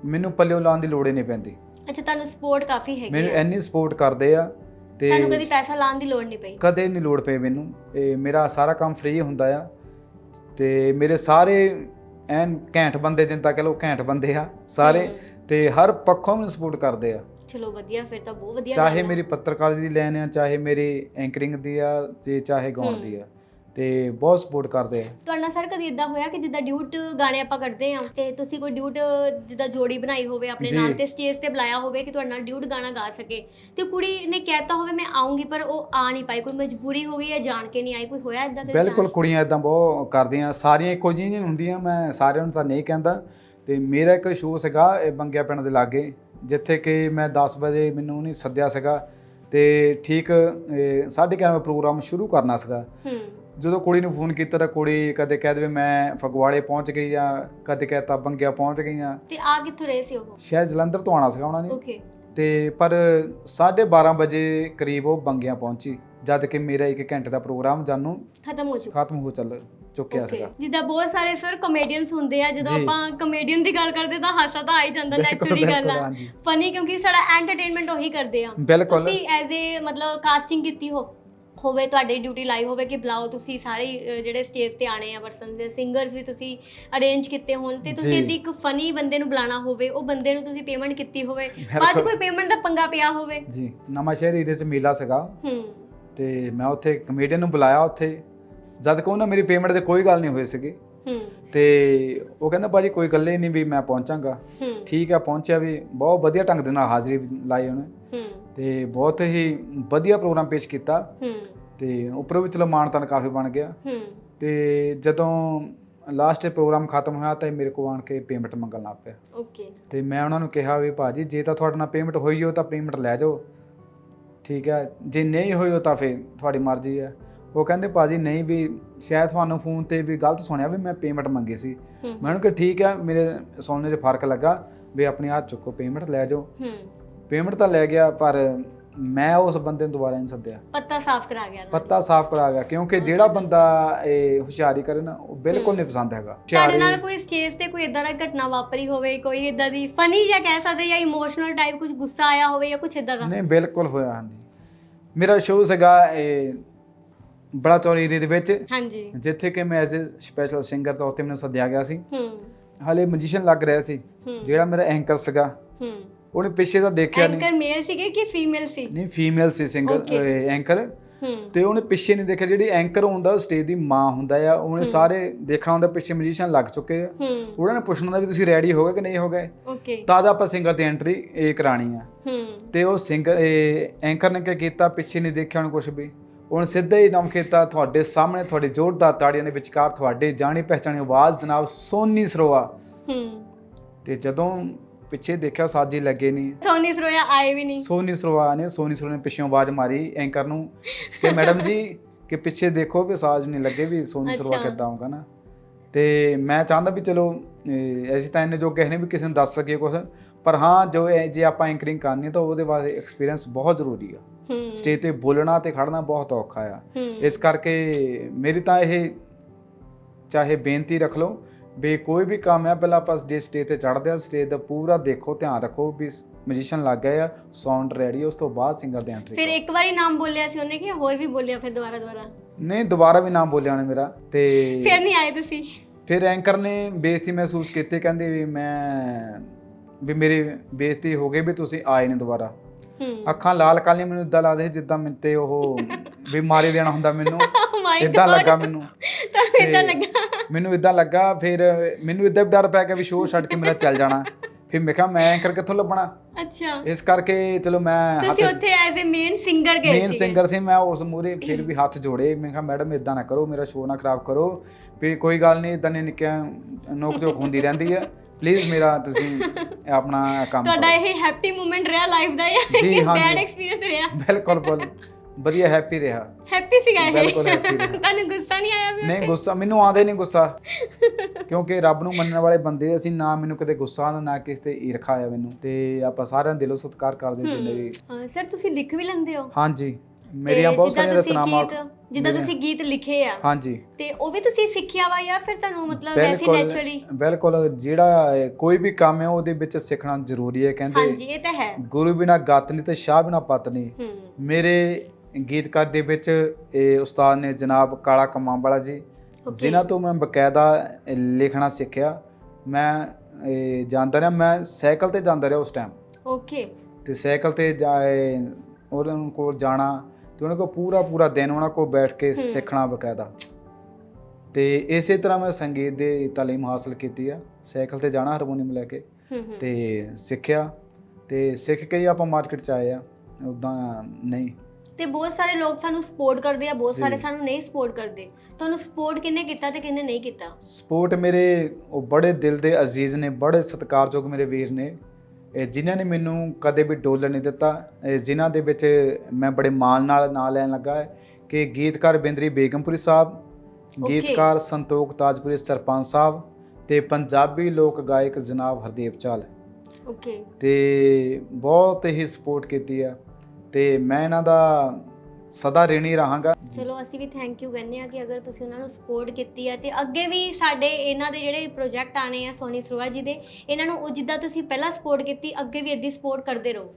ਮੈਨੂੰ ਪੱਲਿਓ ਲਾਉਣ ਦੀ ਲੋੜ ਹੀ ਨਹੀਂ ਪੈਂਦੀ ਅੱਛਾ ਤੁਹਾਨੂੰ ਸਪੋਰਟ ਕਾਫੀ ਹੈਗੀ ਮੈਨੂੰ ਇੰਨੀ ਸਪੋਰਟ ਕਰਦੇ ਆ ਤੇ ਤੁਹਾਨੂੰ ਕਦੀ ਪੈਸਾ ਲਾਉਣ ਦੀ ਲੋੜ ਨਹੀਂ ਪਈ ਕਦੇ ਨਹੀਂ ਲੋੜ ਪਈ ਮੈਨੂੰ ਇਹ ਮੇਰਾ ਸਾਰਾ ਕੰਮ ਫ੍ਰੀ ਹੁੰਦਾ ਆ ਤੇ ਮੇਰੇ ਸਾਰੇ ਐਨ ਘੈਂਟ ਬੰਦੇ ਜਿੰਦਾ ਕਹ ਲੋ ਘੈਂਟ ਬੰਦੇ ਆ ਸਾਰੇ। ਤੇ ਹਰ ਪੱਖੋਂ ਮੈਨੂੰ ਸਪੋਰਟ ਕਰਦੇ ਆ ਚਲੋ ਵਧੀਆ ਫਿਰ ਤਾਂ ਬਹੁਤ ਵਧੀਆ ਚਾਹੇ ਗੱਲ। ਮੇਰੀ ਪੱਤਰਕਾਰੀ ਦੀ ਲਾਈਨ ਆ ਚਾਹੇ ਮੇਰੀ ਐਂਕਰਿੰਗ ਦੀ ਆ ਜੇ ਚਾਹੇ ਗਾਉਣ। ਦੀ ਆ ਤੇ ਬਹੁਤ ਸਪੋਰਟ ਕਰਦੇ ਆ ਤੁਹਾਡੇ ਨਾਲ ਸਰ ਕਦੀ ਇਦਾਂ ਹੋਇਆ ਕਿ ਜਿੱਦਾਂ ਡਿਊਟ ਗਾਣੇ ਆਪਾਂ ਕਰਦੇ ਆ ਤੇ ਤੁਸੀਂ ਕੋਈ ਡਿਊਟ ਜਿੱਦਾਂ ਜੋੜੀ ਬਣਾਈ ਹੋਵੇ ਆਪਣੇ ਜੀ। ਨਾਲ ਤੇ ਸਟੇਜ ਤੇ ਬੁਲਾਇਆ ਹੋਵੇ ਕਿ ਤੁਹਾਡੇ ਨਾਲ ਡਿਊਟ ਗਾਣਾ ਗਾ ਸਕੇ ਤੇ ਕੁੜੀ ਨੇ ਕਹਿਤਾ ਹੋਵੇ ਮੈਂ ਆਉਂਗੀ ਪਰ ਉਹ ਆ ਨਹੀਂ ਪਾਈ ਕੋਈ ਮਜਬੂਰੀ ਹੋ ਗਈ ਜਾਂ ਜਾਣ ਕੇ ਨਹੀਂ ਆਈ ਕੋਈ ਹੋਇਆ ਇਦਾਂ ਕਦੇ ਬਿਲਕੁਲ? ਕੁੜੀਆਂ ਇਦਾਂ ਬਹੁਤ ਕਰਦੀਆਂ ਸਾਰੀਆਂ ਇੱਕੋ ਜਿਹੀਆਂ ਨਹੀਂ ਹੁੰਦੀਆਂ ਮੈਂ ਸਾਰਿਆਂ ਨੂੰ ਤਾਂ ਨਹੀਂ ਕਹਿੰਦਾ ਤੇ ਮੇਰਾ ਇੱਕ ਸ਼ੋਅ ਸੀਗਾ ਇਹ ਬੰਗਿਆ ਪਿੰਡ ਦੇ ਲਾਗੇ ਜਿੱਥੇ ਕਿ ਮੈਂ 10 ਵਜੇ ਮੈਨੂੰ ਨਹੀਂ ਸੱਦਿਆ ਸੀਗਾ ਤੇ ਠੀਕ 11:30 ਵਜੇ ਪ੍ਰੋਗਰਾਮ ਸ਼ੁਰੂ ਕਰਨਾ ਸੀਗਾ ਹੂੰ ਜਦੋਂ ਕੁੜੀ ਨੂੰ ਫੋਨ ਕੀਤਾ ਤਾਂ ਕੁੜੀ ਕਦੇ ਕਹਿ ਦੇਵੇ ਮੈਂ ਫਗਵਾੜੇ ਪਹੁੰਚ ਗਈ ਜਾਂ ਕਦੇ ਕਹਤਾ ਬੰਗਿਆ ਪਹੁੰਚ ਗਈ ਜਾਂ ਤੇ ਆ ਕਿੱਥੋਂ ਰਹੇ ਸੀ ਉਹ? ਸ਼ਾਇਦ ਜਲੰਧਰ ਤੋਂ ਆਉਣਾ ਸੀਗਾ ਉਹਨਾਂ ਨੇ। ਓਕੇ ਤੇ ਪਰ 12:30 ਵਜੇ ਕਰੀਬ ਉਹ ਬੰਗਿਆ ਪਹੁੰਚੀ ਜਦ ਕਿ ਮੇਰਾ 1 ਘੰਟੇ ਦਾ ਪ੍ਰੋਗਰਾਮ ਜਾਨੂੰ ਖਤਮ ਹੋ ਚੁੱਕਾ ਖਤਮ ਹੋ ਚੱਲ ਚੁੱਕਿਆ ਸੀਗਾ। ਜਿੱਦਾਂ ਬਹੁਤ ਸਾਰੇ ਸਰ ਕਮੇਡੀਅਨਸ ਹੁੰਦੇ ਆ ਜਦੋਂ। ਆਪਾਂ ਕਮੇਡੀਅਨ ਦੀ ਗੱਲ ਕਰਦੇ ਤਾਂ ਹਾਸਾ ਤਾਂ ਆ ਹੀ ਜਾਂਦਾ ਨੈਚੁਰਲੀ ਗੱਲ ਆ। ਫਨੀ ਕਿਉਂਕਿ ਸਾਡਾ ਐਂਟਰਟੇਨਮੈਂਟ ਉਹੀ ਕਰਦੇ ਆ। ਤੁਸੀਂ ਐਜ਼ ਏ ਮਤਲਬ ਕਾਸਟਿੰਗ ਕੀਤੀ ਹੋ? ਹੋਵੇ ਤੁਹਾਡੀ ਡਿਊਟੀ ਲਾਈ ਹੋਵੇ ਕਿ ਬੁਲਾਓ ਤੁਸੀਂ ਸਾਰੇ ਅਹ, ਜਿਹੜੇ ਸਟੇਜ ਤੇ ਆਣੇ ਆ ਪਰਸਨ ਦੇ ਸਿੰਗਰਸ ਵੀ ਤੁਸੀਂ ਅਰੇਂਜ ਕੀਤੇ ਹੋਣ ਤੇ ਤੁਸੀਂ ਜੀ। ਇਹਦੀ ਇੱਕ ਫਨੀ ਬੰਦੇ ਨੂੰ ਬੁਲਾਣਾ ਹੋਵੇ ਉਹ ਬੰਦੇ ਨੂੰ ਤੁਸੀਂ ਪੇਮੈਂਟ ਕੀਤੀ ਹੋਵੇ। ਬਾਅਦ 'ਚ। ਕੋਈ ਪੇਮੈਂਟ ਦਾ ਪੰਗਾ ਪਿਆ ਹੋਵੇ। ਜੀ ਨਵਾਂ ਸ਼ਹਿਰ ਏਰੀਆ 'ਚ ਮੇਲਾ ਸੀਗਾ। ਹੂੰ। ਤੇ ਮੈਂ ਉੱਥੇ ਕਮੇਡੀਅਨ ਨੂੰ ਬੁਲਾਇਆ ਉੱਥੇ। ਜਦ ਕਿ ਉਹਨਾਂ ਮੇਰੀ ਪੇਮੈਂਟ ਤੇ ਕੋਈ ਗੱਲ ਨਹੀਂ ਹੋਈ ਸੀਗੀ। ਹੂੰ। ਤੇ ਉਹ ਕਹਿੰਦਾ ਭਾਜੀ ਕੋਈ ਗੱਲ ਹੀ ਨਹੀਂ ਵੀ ਮੈਂ ਪਹੁੰਚਾਂਗਾ। ਹੂੰ। ਠੀਕ ਆ ਪਹੁੰਚਿਆ ਵੀ। ਬਹੁਤ ਵਧੀਆ ਢੰਗ ਦੇ ਨਾਲ ਹਾਜ਼ਰੀ ਲਾਈ ਉਹਨੇ। ਹੂੰ। ਤੇ ਬਹੁਤ ਹੀ ਵਧੀਆ ਪ੍ਰੋਗਰਾਮ ਪੇਸ਼ ਕੀਤਾ। ਹੂੰ। ਤੇ ਉੱਪਰੋਂ ਵੀ ਚਲੋ ਮਾਣ ਤਾਣ ਕਾਫੀ ਬਣ ਗਿਆ। ਹੂੰ। ਤੇ ਜਦੋਂ ਲਾਸਟ ਪ੍ਰੋਗਰਾਮ ਖਤਮ ਹੋਇਆ ਤਾਂ ਇਹ ਮੇਰੇ ਕੋਲ ਆਣ ਕੇ ਪੇਮੈਂਟ ਮੰਗਣ ਲੱਗ ਪਿਆ। ਓਕੇ ਤੇ ਮੈਂ ਉਹਨਾਂ ਨੂੰ ਕਿਹਾ ਵੀ ਭਾਜੀ ਜੇ ਤਾਂ ਤੁਹਾਡੇ ਨਾਲ ਪੇਮੈਂਟ ਹੋਈ ਹੋ ਤਾਂ ਪੇਮੈਂਟ ਲੈ ਜਾਓ। ਠੀਕ ਹੈ ਜੇ ਨਹੀਂ ਹੋਈ ਹੋ ਤਾਂ ਫਿਰ ਤੁਹਾਡੀ ਮਰਜ਼ੀ ਹੈ। ਉਹ ਕਹਿੰਦੇ ਭਾਜੀ ਨਹੀਂ ਵੀ ਸ਼ਾਇਦ ਤੁਹਾਨੂੰ ਫੋਨ ਤੇ ਵੀ ਗਲਤ ਸੁਣਿਆ ਵੀ ਮੈਂ ਪੇਮੈਂਟ ਮੰਗੀ ਸੀ। ਮੈਂ ਉਹਨੂੰ ਕਿਹਾ ਠੀਕ ਹੈ ਮੇਰੇ ਸੁਣਨੇ 'ਚ ਫ਼ਰਕ ਲੱਗਾ ਵੀ ਆਪਣੇ ਹੱਥ ਚੁੱਕੋ ਪੇਮੈਂਟ ਲੈ ਜਾਓ। ਹੂੰ। ਪੇਮੈਂਟ ਤਾਂ ਲੈ ਗਿਆ ਪਰ ਮੈਂ ਉਸ ਬੰਦੇ ਨੂੰ ਦੁਬਾਰਾ ਨਹੀਂ ਸੱਦਿਆ। ਪੱਤਾ ਸਾਫ਼ ਕਰਾ ਗਿਆ ਨਾਲ। ਪੱਤਾ ਸਾਫ਼ ਕਰਾ ਗਿਆ ਕਿਉਂਕਿ ਜਿਹੜਾ ਬੰਦਾ ਇਹ ਹੁਸ਼ਿਆਰੀ ਕਰੇ ਨਾ ਉਹ ਬਿਲਕੁਲ ਨਹੀਂ ਪਸੰਦ ਹੈਗਾ। ਤੁਹਾਡੇ ਨਾਲ ਕੋਈ ਸਟੇਜ ਤੇ ਕੋਈ ਇਦਾਂ ਦਾ ਘਟਨਾ ਵਾਪਰੀ ਹੋਵੇ ਕੋਈ ਇਦਾਂ ਦੀ ਫਨੀ ਜਾਂ ਕਹਿ ਸਕਦੇ ਜਾਂ ਇਮੋਸ਼ਨਲ ਟਾਈਪ ਕੁਝ ਗੁੱਸਾ ਆਇਆ ਹੋਵੇ ਜਾਂ ਕੁਝ ਇਦਾਂ ਦਾ? ਨਹੀਂ ਬਿਲਕੁਲ ਹੋਇਆ ਹਾਂਜੀ। ਮੇਰਾ ਸ਼ੋਅ ਸੀਗਾ ਇਹ ਬੜਾ ਚੌਰੀ ਏਰੀਏ ਦੇ ਵਿੱਚ। ਹਾਂਜੀ। ਜਿੱਥੇ ਕਿ ਮੈਂ ਐਜ਼ ਅ ਸਪੈਸ਼ਲ ਸਿੰਗਰ ਤੌਰ ਤੇ ਮੈਨੂੰ ਸੱਦਿਆ ਗਿਆ ਸੀ। ਹੂੰ। ਹਾਲੇ ਮਜੀਸ਼ੀਅਨ ਲੱਗ ਰਿਹਾ ਸੀ। ਹੂੰ। ਜਿਹੜਾ ਮੇਰਾ ਐਂਕਰ ਸੀਗਾ। ਹੂੰ। ਉਹਨੇ ਪਿੱਛੇ ਤਾਂ ਦੇਖਿਆ ਨਹੀਂ। ਐਂਕਰ ਮੇਲ ਸੀਗੇ ਕਿ ਫੀਮੇਲ ਸੀ? ਨਹੀਂ ਫੀਮੇਲ ਸੀ ਸਿੰਗਰ Okay. ਐਂਕਰ ਤੇ ਉਹਨੇ ਪਿੱਛੇ ਨਹੀਂ ਦੇਖਿਆ ਜਿਹੜੀ ਐਂਕਰ ਹੁੰਦਾ ਉਹ ਸਟੇਜ ਦੀ ਮਾਂ ਹੁੰਦਾ ਆ। ਉਹਨੇ ਸਾਰੇ ਦੇਖਣਾ ਹੁੰਦਾ ਪਿੱਛੇ ਮਜੀਸ਼ੀਅਨ ਲੱਗ ਚੁੱਕੇ ਆ। ਹੂੰ। ਉਹਨਾਂ ਨੇ ਪੁੱਛਣਾ ਹੁੰਦਾ ਵੀ ਤੁਸੀਂ ਰੈਡੀ ਹੋ ਗਏ ਕਿ ਨਹੀਂ ਹੋ ਗਏ? ਓਕੇ ਤਦ ਆਪਾਂ ਸਿੰਗਰ ਦੀ ਐਂਟਰੀ ਇਹ ਕਰਾਣੀ ਆ। ਹੂੰ। ਤੇ ਉਹ ਸਿੰਗਰ ਐਂਕਰ ਨੇ ਕੀ ਕੀਤਾ? ਪਿੱਛੇ ਨਹੀਂ ਦੇਖਿਆ ਉਹਨੇ ਕੁਝ ਵੀ। ਉਹਨੇ ਸਿੱਧਾ ਹੀ ਨਾਮ ਕੀਤਾ ਤੁਹਾਡੇ ਸਾਹਮਣੇ ਤੁਹਾਡੇ ਜ਼ੋਰਦਾਰ ਤਾੜੀਆਂ ਦੇ ਵਿਚਕਾਰ ਤੁਹਾਡੇ ਜਾਣੀ ਪਹਿਚਾਣੀ ਆਵਾਜ਼ ਜਨਾਬ ਸੋਨੀ ਸਰੋਆ। ਹੂੰ। ਤੇ ਜਦੋਂ ਪਿੱਛੇ ਦੇਖਿਆ ਸਾਜੀ ਲੱਗੇ ਨਹੀਂ ਸੋਨੀ ਸਰੋਇਆ ਆਏ ਵੀ ਨਹੀਂ ਸੋਨੀ ਸਰੋਆ ਨੇ ਸੋਨੀ ਸਰੋਆ ਨੇ ਪਿੱਛੋਂ ਆਵਾਜ਼ ਮਾਰੀ ਐਂਕਰ ਨੂੰ ਕਿ ਮੈਡਮ ਜੀ ਕਿ ਪਿੱਛੇ ਦੇਖੋ ਵੀ ਸਾਜ ਨਹੀਂ ਲੱਗੇ ਵੀ ਸੋਨੀ ਸਰੋਆ ਅੱਛਾ। ਕਿੱਦਾਂ ਹੋਊਗਾ ਨਾ। ਤੇ ਮੈਂ ਚਾਹੁੰਦਾ ਵੀ ਚਲੋ ਇਹ ਅਸੀਂ ਤਾਂ ਇੰਨੇ ਜੋ ਕਹਨੇ ਵੀ ਕਿਸੇ ਨੂੰ ਦੱਸ ਸਕੀਏ ਕੁਝ ਪਰ ਹਾਂ ਜੋ ਇਹ- ਜੇ ਆਪਾਂ ਐਂਕਰਿੰਗ ਕਰਨੀ ਤਾਂ ਉਹਦੇ ਵਾਸਤੇ ਐਕਸਪੀਰੀਅੰਸ ਬਹੁਤ ਜ਼ਰੂਰੀ ਆ। ਹੂੰ। ਸਟੇਜ ਤੇ ਬੋਲਣਾ ਤੇ ਖੜਨਾ ਬਹੁਤ ਔਖਾ ਆ। ਹੂੰ। ਇਸ ਕਰਕੇ ਮੇਰੀ ਤਾਂ ਇਹ ਚਾਹੇ ਬੇਨਤੀ ਰੱਖ ਲਓ ਵੀ ਕੋਈ ਵੀ ਕੰਮ ਆ ਪਹਿਲਾਂ ਆਪਾਂ ਜੇ ਸਟੇਜ ਤੇ ਚੜ੍ਹਦੇ ਆ ਸਟੇਜ ਦਾ ਪੂਰਾ ਦੇਖੋ ਧਿਆਨ ਰੱਖੋ ਵੀ ਮਜੀਸ਼ੀਅਨ ਲੱਗ ਗਏ ਆ ਸਾਊਂਡ ਰੈਡੀ ਉਸ ਤੋਂ ਬਾਅਦ ਸਿੰਗਰ ਦੇ ਐਂਟਰੀ ਫਿਰ ਇੱਕ ਵਾਰੀ ਨਾਮ ਬੋਲਿਆ ਸੀ ਉਹਨੇ ਕਿ ਹੋਰ ਵੀ ਬੋਲਿਆ ਫਿਰ ਦੁਬਾਰਾ ਦੁਬਾਰਾ? ਨਹੀਂ ਦੁਬਾਰਾ ਵੀ ਨਾਮ ਬੋਲਿਆ ਉਹਨੇ ਮੇਰਾ ਤੇ ਫਿਰ ਨਹੀਂ ਆਏ ਤੁਸੀਂ? ਫਿਰ ਐਂਕਰ ਨੇ ਬੇਇੱਜ਼ਤੀ ਮਹਿਸੂਸ ਕੀਤੀ ਕਹਿੰਦੇ ਵੀ ਮੈਂ ਵੀ ਮੇਰੀ ਬੇਇੱਜ਼ਤੀ ਹੋ ਗਈ ਵੀ ਤੁਸੀਂ ਆਏ ਨਹੀਂ ਦੁਬਾਰਾ। ਹੂੰ। ਅੱਖਾਂ ਲਾਲ ਕਾਲੀਆਂ ਮੈਨੂੰ ਇਦਾਂ ਲੱਗਦਾ ਜਿੱਦਾਂ ਮੈਨੂੰ ਤੇ ਉਹ (laughs) ਵੀ ਮਾਰੇ ਦੇਣਾ ਹੁੰਦਾ ਮੈਨੂੰ (laughs) ਇਦਾਂ ਲੱਗਾ ਮੈਨੂੰ। ਤੁਹਾਨੂੰ ਇਦਾਂ ਲੱਗਾ। ਮੈਨੂੰ ਇਦਾਂ ਲੱਗਾ ਫਿਰ ਮੈਨੂੰ ਇਦਾਂ ਡਰ ਪੈ ਗਿਆ ਵੀ ਸ਼ੋਅ ਛੱਡ ਕੇ ਮੇਰਾ ਚੱਲ ਜਾਣਾ। ਫਿਰ ਮੈਂ ਕਿਹਾ ਮੈਂ ਐਂਕਰ ਕਿੱਥੋਂ ਲੱਭਣਾ? ਅੱਛਾ। ਇਸ ਕਰਕੇ ਚਲੋ ਮੈਂ ਤੁਸੀਂ ਉੱਥੇ ਐਜ਼ ਅ ਮੇਨ ਸਿੰਗਰ ਗਏ ਮੇਨ ਸੀ ਸਿੰਗਰ ਸੀ ਮੈਂ ਉਸ ਮੂਰੇ ਫਿਰ ਵੀ ਹੱਥ ਜੋੜੇ। ਮੈਂ ਕਿਹਾ ਮੈਡਮ ਇਦਾਂ ਨਾ ਕਰੋ ਮੇਰਾ ਸ਼ੋਅ ਨਾ ਖਰਾਬ ਕਰੋ। ਵੀ ਕੋਈ ਗੱਲ ਨਹੀਂ ਇਦਾਂ ਨੇ ਨਿੱਕਿਆ ਨੋਕ ਝੋਕ ਹੁੰਦੀ ਰਹਿੰਦੀ ਹੈ ਪਲੀਜ਼ ਮੇਰਾ ਤੁਸੀਂ ਆਪਣਾ ਕੰਮ ਤੁਹਾਡਾ ਇਹ ਹੈਪੀ ਮੂਮੈਂਟ ਰਿਹਾ ਲਾਈਫ ਦਾ ਜਾਂ। ਬੈਡ ਐਕਸਪੀਰੀਅੰਸ ਰਿਹਾ। ਬਿਲਕੁਲ ਬਿਲਕੁਲ। ਵਧੀਆ ਹੈਪੀ ਰਿਹਾ। ਹੈਪੀ ਸੀਗਾ ਇਹ। ਬਿਲਕੁਲ happy ਰਿਹਾ। ਤੁਹਾਨੂੰ ਗੁੱਸਾ ਨਹੀਂ ਆਇਆ ਵੀ ਨਹੀਂ ਗੁੱਸਾ ਮੈਨੂੰ ਆਉਂਦਾ ਨਹੀਂ ਗੁੱਸਾ। ਕਿਉਂਕਿ ਰੱਬ ਨੂੰ ਮੰਨਣ ਵਾਲੇ ਬੰਦੇ ਅਸੀਂ ਨਾ ਮੈਨੂੰ ਕਦੇ ਗੁੱਸਾ ਆਉਂਦਾ ਨਾ ਕਿਸੇ ਤੇ ਈਰਖਾ ਆਇਆ ਮੈਨੂੰ। ਤੇ ਆਪਾਂ ਸਾਰਿਆਂ ਦਿਲੋਂ ਸਤਿਕਾਰ ਕਰਦੇ ਹਾਂ ਜਿੰਨੇ ਵੀ ਸਰ ਤੁਸੀਂ ਲਿਖ ਵੀ ਲੈਂਦੇ ਹੋ? ਹਾਂਜੀ। ਮੇਰੀਆਂ ਤੇ ਬਹੁਤ ਜਿੱਦਾਂ ਸਾਰੀਆਂ ਤੁਸੀਂ ਰਚਨਾਵਾਂ ਗੀਤ ਜਿੱਦਾਂ ਮੇਰੀਆਂ- ਤੁਸੀਂ ਗੀਤ ਲਿਖੇ ਆ। ਹਾਂਜੀ। ਤੇ ਉਹ ਵੀ ਤੁਸੀਂ ਸਿੱਖਿਆ ਵਾ ਜਾਂ ਫਿਰ ਤੁਹਾਨੂੰ ਮਤਲਬ ਵੈਸੇ ਨੈਚੁਰਲੀ ਬਿਲਕੁਲ ਜਿਹੜਾ ਇਹ ਕੋਈ ਵੀ ਕੰਮ ਹੈ ਉਹਦੇ ਵਿੱਚ ਸਿੱਖਣਾ ਜ਼ਰੂਰੀ ਹੈ ਕਹਿੰਦੇ ਹਾਂਜੀ ਇਹ ਤਾਂ ਹੈ। ਗੁਰੂ ਬਿਨਾ ਗਤ ਨਹੀਂ ਤੇ ਸ਼ਾਹ ਬਿਨਾ ਪਤ ਨਹੀਂ। ਹੂੰ ਮੇਰੇ ਗੀਤਕਾਰ ਦੇ ਵਿੱਚ ਇਹ ਉਸਤਾਦ ਨੇ ਜਨਾਬ ਕਾਲਾ ਕਮਾਂਵਾਲਾ ਜੀ Okay. ਜਿਨ੍ਹਾਂ ਤੋਂ ਮੈਂ ਬਕਾਇਦਾ ਲਿਖਣਾ ਸਿੱਖਿਆ। ਮੈਂ ਇਹ ਜਾਂਦਾ ਰਿਹਾ ਮੈਂ ਸਾਈਕਲ ਤੇ ਜਾਂਦਾ ਰਿਹਾ ਉਸ ਟਾਈਮ ਓਕੇ ਤੇ ਸਾਈਕਲ ਤੇ ਜਾਏ ਉਹਨਾਂ ਕੋਲ ਜਾਣਾ ਤੇ ਉਹਨਾਂ ਕੋਲ ਪੂਰਾ ਪੂਰਾ ਦਿਨ ਉਹਨਾਂ ਕੋਲ ਬੈਠ ਕੇ ਸਿੱਖਣਾ ਬਕਾਇਦਾ। ਤੇ ਇਸੇ ਤਰ੍ਹਾਂ ਮੈਂ ਸੰਗੀਤ ਦੀ ਤਾਲੀਮ ਹਾਸਲ ਕੀਤੀ ਆ। ਸਾਈਕਲ ਤੇ ਜਾਣਾ ਹਾਰਮੋਨੀਅਮ ਲੈ ਕੇ। ਤੇ ਸਿੱਖਿਆ। ਤੇ ਸਿੱਖ ਕੇ ਹੀ ਆਪਾਂ ਮਾਰਕੀਟ ਚ ਆਏ ਆ। ਉਦਾਂ ਨਹੀਂ। ਤੇ ਬਹੁਤ ਸਾਰੇ ਲੋਕ ਸਾਨੂੰ ਸਪੋਰਟ ਕਰਦੇ ਆ ਬਹੁਤ। ਸਾਰੇ ਸਾਨੂੰ ਨਹੀਂ ਸਪੋਰਟ ਕਰਦੇ। ਤੁਹਾਨੂੰ ਸਪੋਰਟ ਕਿੰਨੇ ਕੀਤਾ ਤੇ ਕਿੰਨੇ ਨਹੀਂ ਕੀਤਾ? ਸਪੋਰਟ ਮੇਰੇ ਉਹ ਬੜੇ ਦਿਲ ਦੇ ਅਜ਼ੀਜ਼ ਨੇ ਬੜੇ ਸਤਿਕਾਰਯੋਗ ਮੇਰੇ ਵੀਰ ਨੇ। ਇਹ ਜਿਨ੍ਹਾਂ ਨੇ ਮੈਨੂੰ ਕਦੇ ਵੀ ਡੋਲਣ ਨਹੀਂ ਦਿੱਤਾ ਇਹ ਜਿਨ੍ਹਾਂ ਦੇ ਵਿੱਚ ਮੈਂ ਬੜੇ ਮਾਣ ਨਾਲ ਨਾਂ ਲੈਣ ਲੱਗਾ ਹੈ ਕਿ ਗੀਤਕਾਰ ਬਿੰਦਰੀ ਬੇਗਮਪੁਰੀ ਸਾਹਿਬ ਗੀਤਕਾਰ ਸੰਤੋਖ ਤਾਜਪੁਰੀ ਸਰਪੰਚ ਸਾਹਿਬ ਤੇ ਪੰਜਾਬੀ ਲੋਕ ਗਾਇਕ ਜਨਾਬ ਹਰਦੀਪ ਚਾਲ। ਓਕੇ ਤੇ ਬਹੁਤ ਹੀ ਸਪੋਰਟ ਕੀਤੀ ਆ। ਤੇ ਮੈਂ ਇਹਨਾਂ ਦਾ ਸਦਾ ਰੇਣੀ ਰਹਾਂਗਾ। ਚਲੋ ਅਸੀਂ ਵੀ ਥੈਂਕ ਯੂ ਕਹਿੰਦੇ ਆ ਕਿ ਅਗਰ ਤੁਸੀਂ ਉਹਨਾਂ ਨੂੰ ਸਪੋਰਟ ਕੀਤੀ ਹੈ ਤੇ ਅੱਗੇ ਵੀ ਸਾਡੇ ਇਹਨਾਂ ਦੇ ਜਿਹੜੇ ਪ੍ਰੋਜੈਕਟ ਆਣੇ ਆ ਸੋਨੀ ਸਰੋਆ ਜੀ ਦੇ ਇਹਨਾਂ ਨੂੰ ਉਹ ਜਿੱਦਾਂ ਤੁਸੀਂ ਪਹਿਲਾਂ ਸਪੋਰਟ ਕੀਤੀ ਅੱਗੇ ਵੀ ਇਦਾਂ ਸਪੋਰਟ ਕਰਦੇ ਰਹੋ।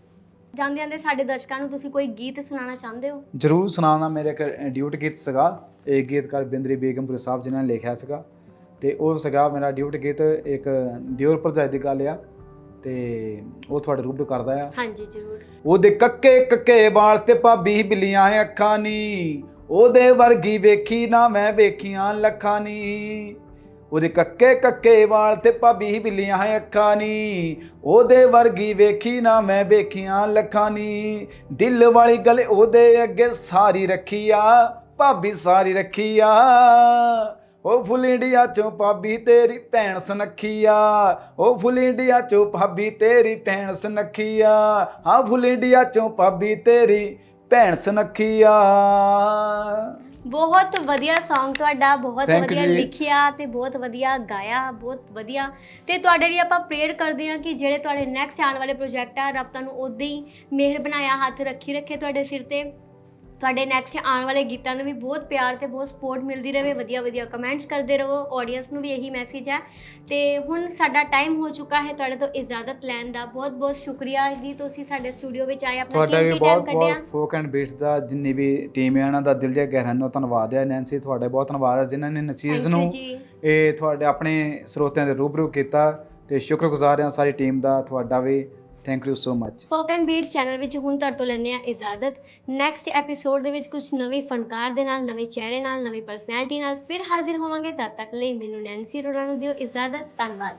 ਜਾਂਦੇ ਜਾਂਦੇ ਸਾਡੇ ਦਰਸ਼ਕਾਂ ਨੂੰ ਤੁਸੀਂ ਕੋਈ ਗੀਤ ਸੁਣਾਉਣਾ ਚਾਹੁੰਦੇ ਹੋ? ਜਰੂਰ ਸੁਣਾਉਣਾ ਮੇਰੇ ਇੱਕ ਡਿਊਟ ਗੀਤ ਸੀਗਾ ਇਹ ਗੀਤਕਾਰ ਬਿੰਦਰੀ ਬੇਗਮਪੁਰ ਸਾਹਿਬ ਜਿਨ੍ਹਾਂ ਨੇ ਲਿਖਿਆ ਸੀਗਾ ਤੇ ਉਹ ਸੀਗਾ ਮੇਰਾ ਡਿਊਟ ਗੀਤ ਇੱਕ ਦਿਓਰ ਭਰਜਾਈ ਦੀ ਗੱਲ ਆ। ਤੇ ਉਹ ਤੁਹਾਡੇ ਰੂਬਰੂ ਕਰਦਾ ਆ? ਹਾਂਜੀ ਜ਼ਰੂਰ। ਉਹਦੇ ਕੱਕੇ ਕੱਕੇ ਵਾਲ ਤੇ ਭਾਬੀ ਬਿੱਲੀਆਂ ਅੱਖਾਂ ਨੀ। ਉਹਦੇ ਵਰਗੀ ਵੇਖੀ ਨਾ ਮੈਂ ਵੇਖੀਆਂ ਲੱਖਾਂ ਨੀ। ਉਹਦੇ ਕੱਕੇ ਕੱਕੇ ਵਾਲ ਤੇ ਭਾਬੀ ਬਿੱਲੀਆਂ ਅੱਖਾਂ ਨੀ। ਉਹਦੇ ਵਰਗੀ ਵੇਖੀ ਨਾ ਮੈਂ ਵੇਖੀਆਂ ਲੱਖਾਂ ਨੀ। ਦਿਲ ਵਾਲੀ ਗੱਲ ਉਹਦੇ ਅੱਗੇ ਸਾਰੀ ਰੱਖੀ ਆ ਭਾਬੀ ਸਾਰੀ ਰੱਖੀ ਆ। ਉਹ ਫੁੱਲ ਇੰਡੀਆ ਚੋਂ ਭਾਬੀ ਤੇਰੀ ਭੈਣ ਸੁਨੱਖੀ ਆ ਉਹ ਫੁੱਲ ਇੰਡੀਆ ਚੋਂ ਭਾਬੀ ਤੇਰੀ ਭੈਣ ਸੁਨੱਖੀ ਆ ਹਾਂ ਫੁੱਲ ਇੰਡੀਆ ਚੋਂ ਭਾਬੀ ਤੇਰੀ ਭੈਣ ਸੁਨੱਖੀ ਆ ਬਹੁਤ ਵਧੀਆ Song ਤੁਹਾਡਾ ਬਹੁਤ Thank you ਵਧੀਆ ਜੀ। ਲਿਖਿਆ ਤੇ ਬਹੁਤ ਵਧੀਆ ਗਾਇਆ ਬਹੁਤ ਵਧੀਆ। ਤੇ ਤੁਹਾਡੇ ਲਈ ਆਪਾਂ ਪ੍ਰੇਅਰ ਕਰਦੇ ਹਾਂ ਕਿ ਜਿਹੜੇ ਤੁਹਾਡੇ ਨੈਕਸਟ ਆਉਣ ਵਾਲੇ ਪ੍ਰੋਜੈਕਟ ਆ ਰੱਬ ਤੁਹਾਨੂੰ ਉਦਾਂ ਹੀ ਮਿਹਰ ਬਣਾਇਆ ਹੱਥ ਰੱਖੀ ਰੱਖੇ ਤੁਹਾਡੇ ਸਿਰ ਤੇ। ਤੁਹਾਡੇ ਨੈਕਸਟ ਆਉਣ ਵਾਲੇ ਗੀਤਾਂ ਨੂੰ ਵੀ ਬਹੁਤ ਪਿਆਰ ਤੇ ਬਹੁਤ ਸਪੋਰਟ ਮਿਲਦੀ ਰਹੇ ਵਧੀਆ ਵਧੀਆ ਕਮੈਂਟਸ ਕਰਦੇ ਰਹੋ ਆਡੀਅנס ਨੂੰ ਵੀ ਇਹੀ ਮੈਸੇਜ ਹੈ। ਤੇ ਹੁਣ ਸਾਡਾ ਟਾਈਮ ਹੋ ਚੁੱਕਾ ਹੈ ਤੁਹਾਡੇ ਤੋਂ ਇਜਾਜ਼ਤ ਲੈਣ ਦਾ। ਬਹੁਤ ਬਹੁਤ ਸ਼ੁਕਰੀਆ ਜੀ ਤੁਸੀਂ ਸਾਡੇ ਸਟੂਡੀਓ ਵਿੱਚ ਆਏ ਆਪਣਾ ਤੁਹਾਡਾ ਵੀ ਕੀਮਤੀ ਟਾਈਮ ਬਹੁਤ ਕੱਢਿਆ। ਬਹੁਤ ਫੋਕ ਐਂਡ ਬੀਟਸ ਦਾ ਜਿੰਨੀ ਵੀ ਟੀਮ ਹੈ ਉਹਨਾਂ ਦਾ ਦਿਲ ਦੀਆਂ ਗਹਿਰਾਈਆਂ ਤੋਂ ਧੰਨਵਾਦ ਹੈ। ਨੈਂਸੀ ਤੁਹਾਡਾ ਬਹੁਤ ਧੰਨਵਾਦ ਹੈ ਜਿਨ੍ਹਾਂ ਨੇ ਨਸੀਜ਼ Thank you ਨੂੰ ਜੀ। ਇਹ ਤੁਹਾਡੇ ਆਪਣੇ ਸਰੋਤਿਆਂ ਦੇ ਰੂਬਰੂ ਕੀਤਾ। ਤੇ ਸ਼ੁਕਰਗੁਜ਼ਾਰ ਹਾਂ ਸਾਰੀ ਟੀਮ ਦਾ ਤੁਹਾਡਾ ਵੀ। Thank you so much folk and beat channel ਵਿੱਚ ਹੁਣ ਤੁਹਾਡੇ ਤੋਂ ਲੈਂਦੇ ਆ ਇਜਾਜ਼ਤ। ਨੈਕਸਟ ਐਪੀਸੋਡ ਦੇ ਵਿੱਚ ਕੁਝ ਨਵੇਂ ਫਨਕਾਰ ਦੇ ਨਾਲ, ਨਵੇਂ ਚਿਹਰੇ ਨਾਲ, ਨਵੀਂ ਪਰਸਨੈਲਿਟੀ ਨਾਲ ਫਿਰ ਹਾਜ਼ਰ ਹੋਵਾਂਗੇ। ਤਦ ਤੱਕ ਲਈ ਮੈਨੂੰ ਨੈਂਸੀ ਅਰੋੜਾ ਨੂੰ ਦਿਓ ਇਜਾਜ਼ਤ। ਧੰਨਵਾਦ।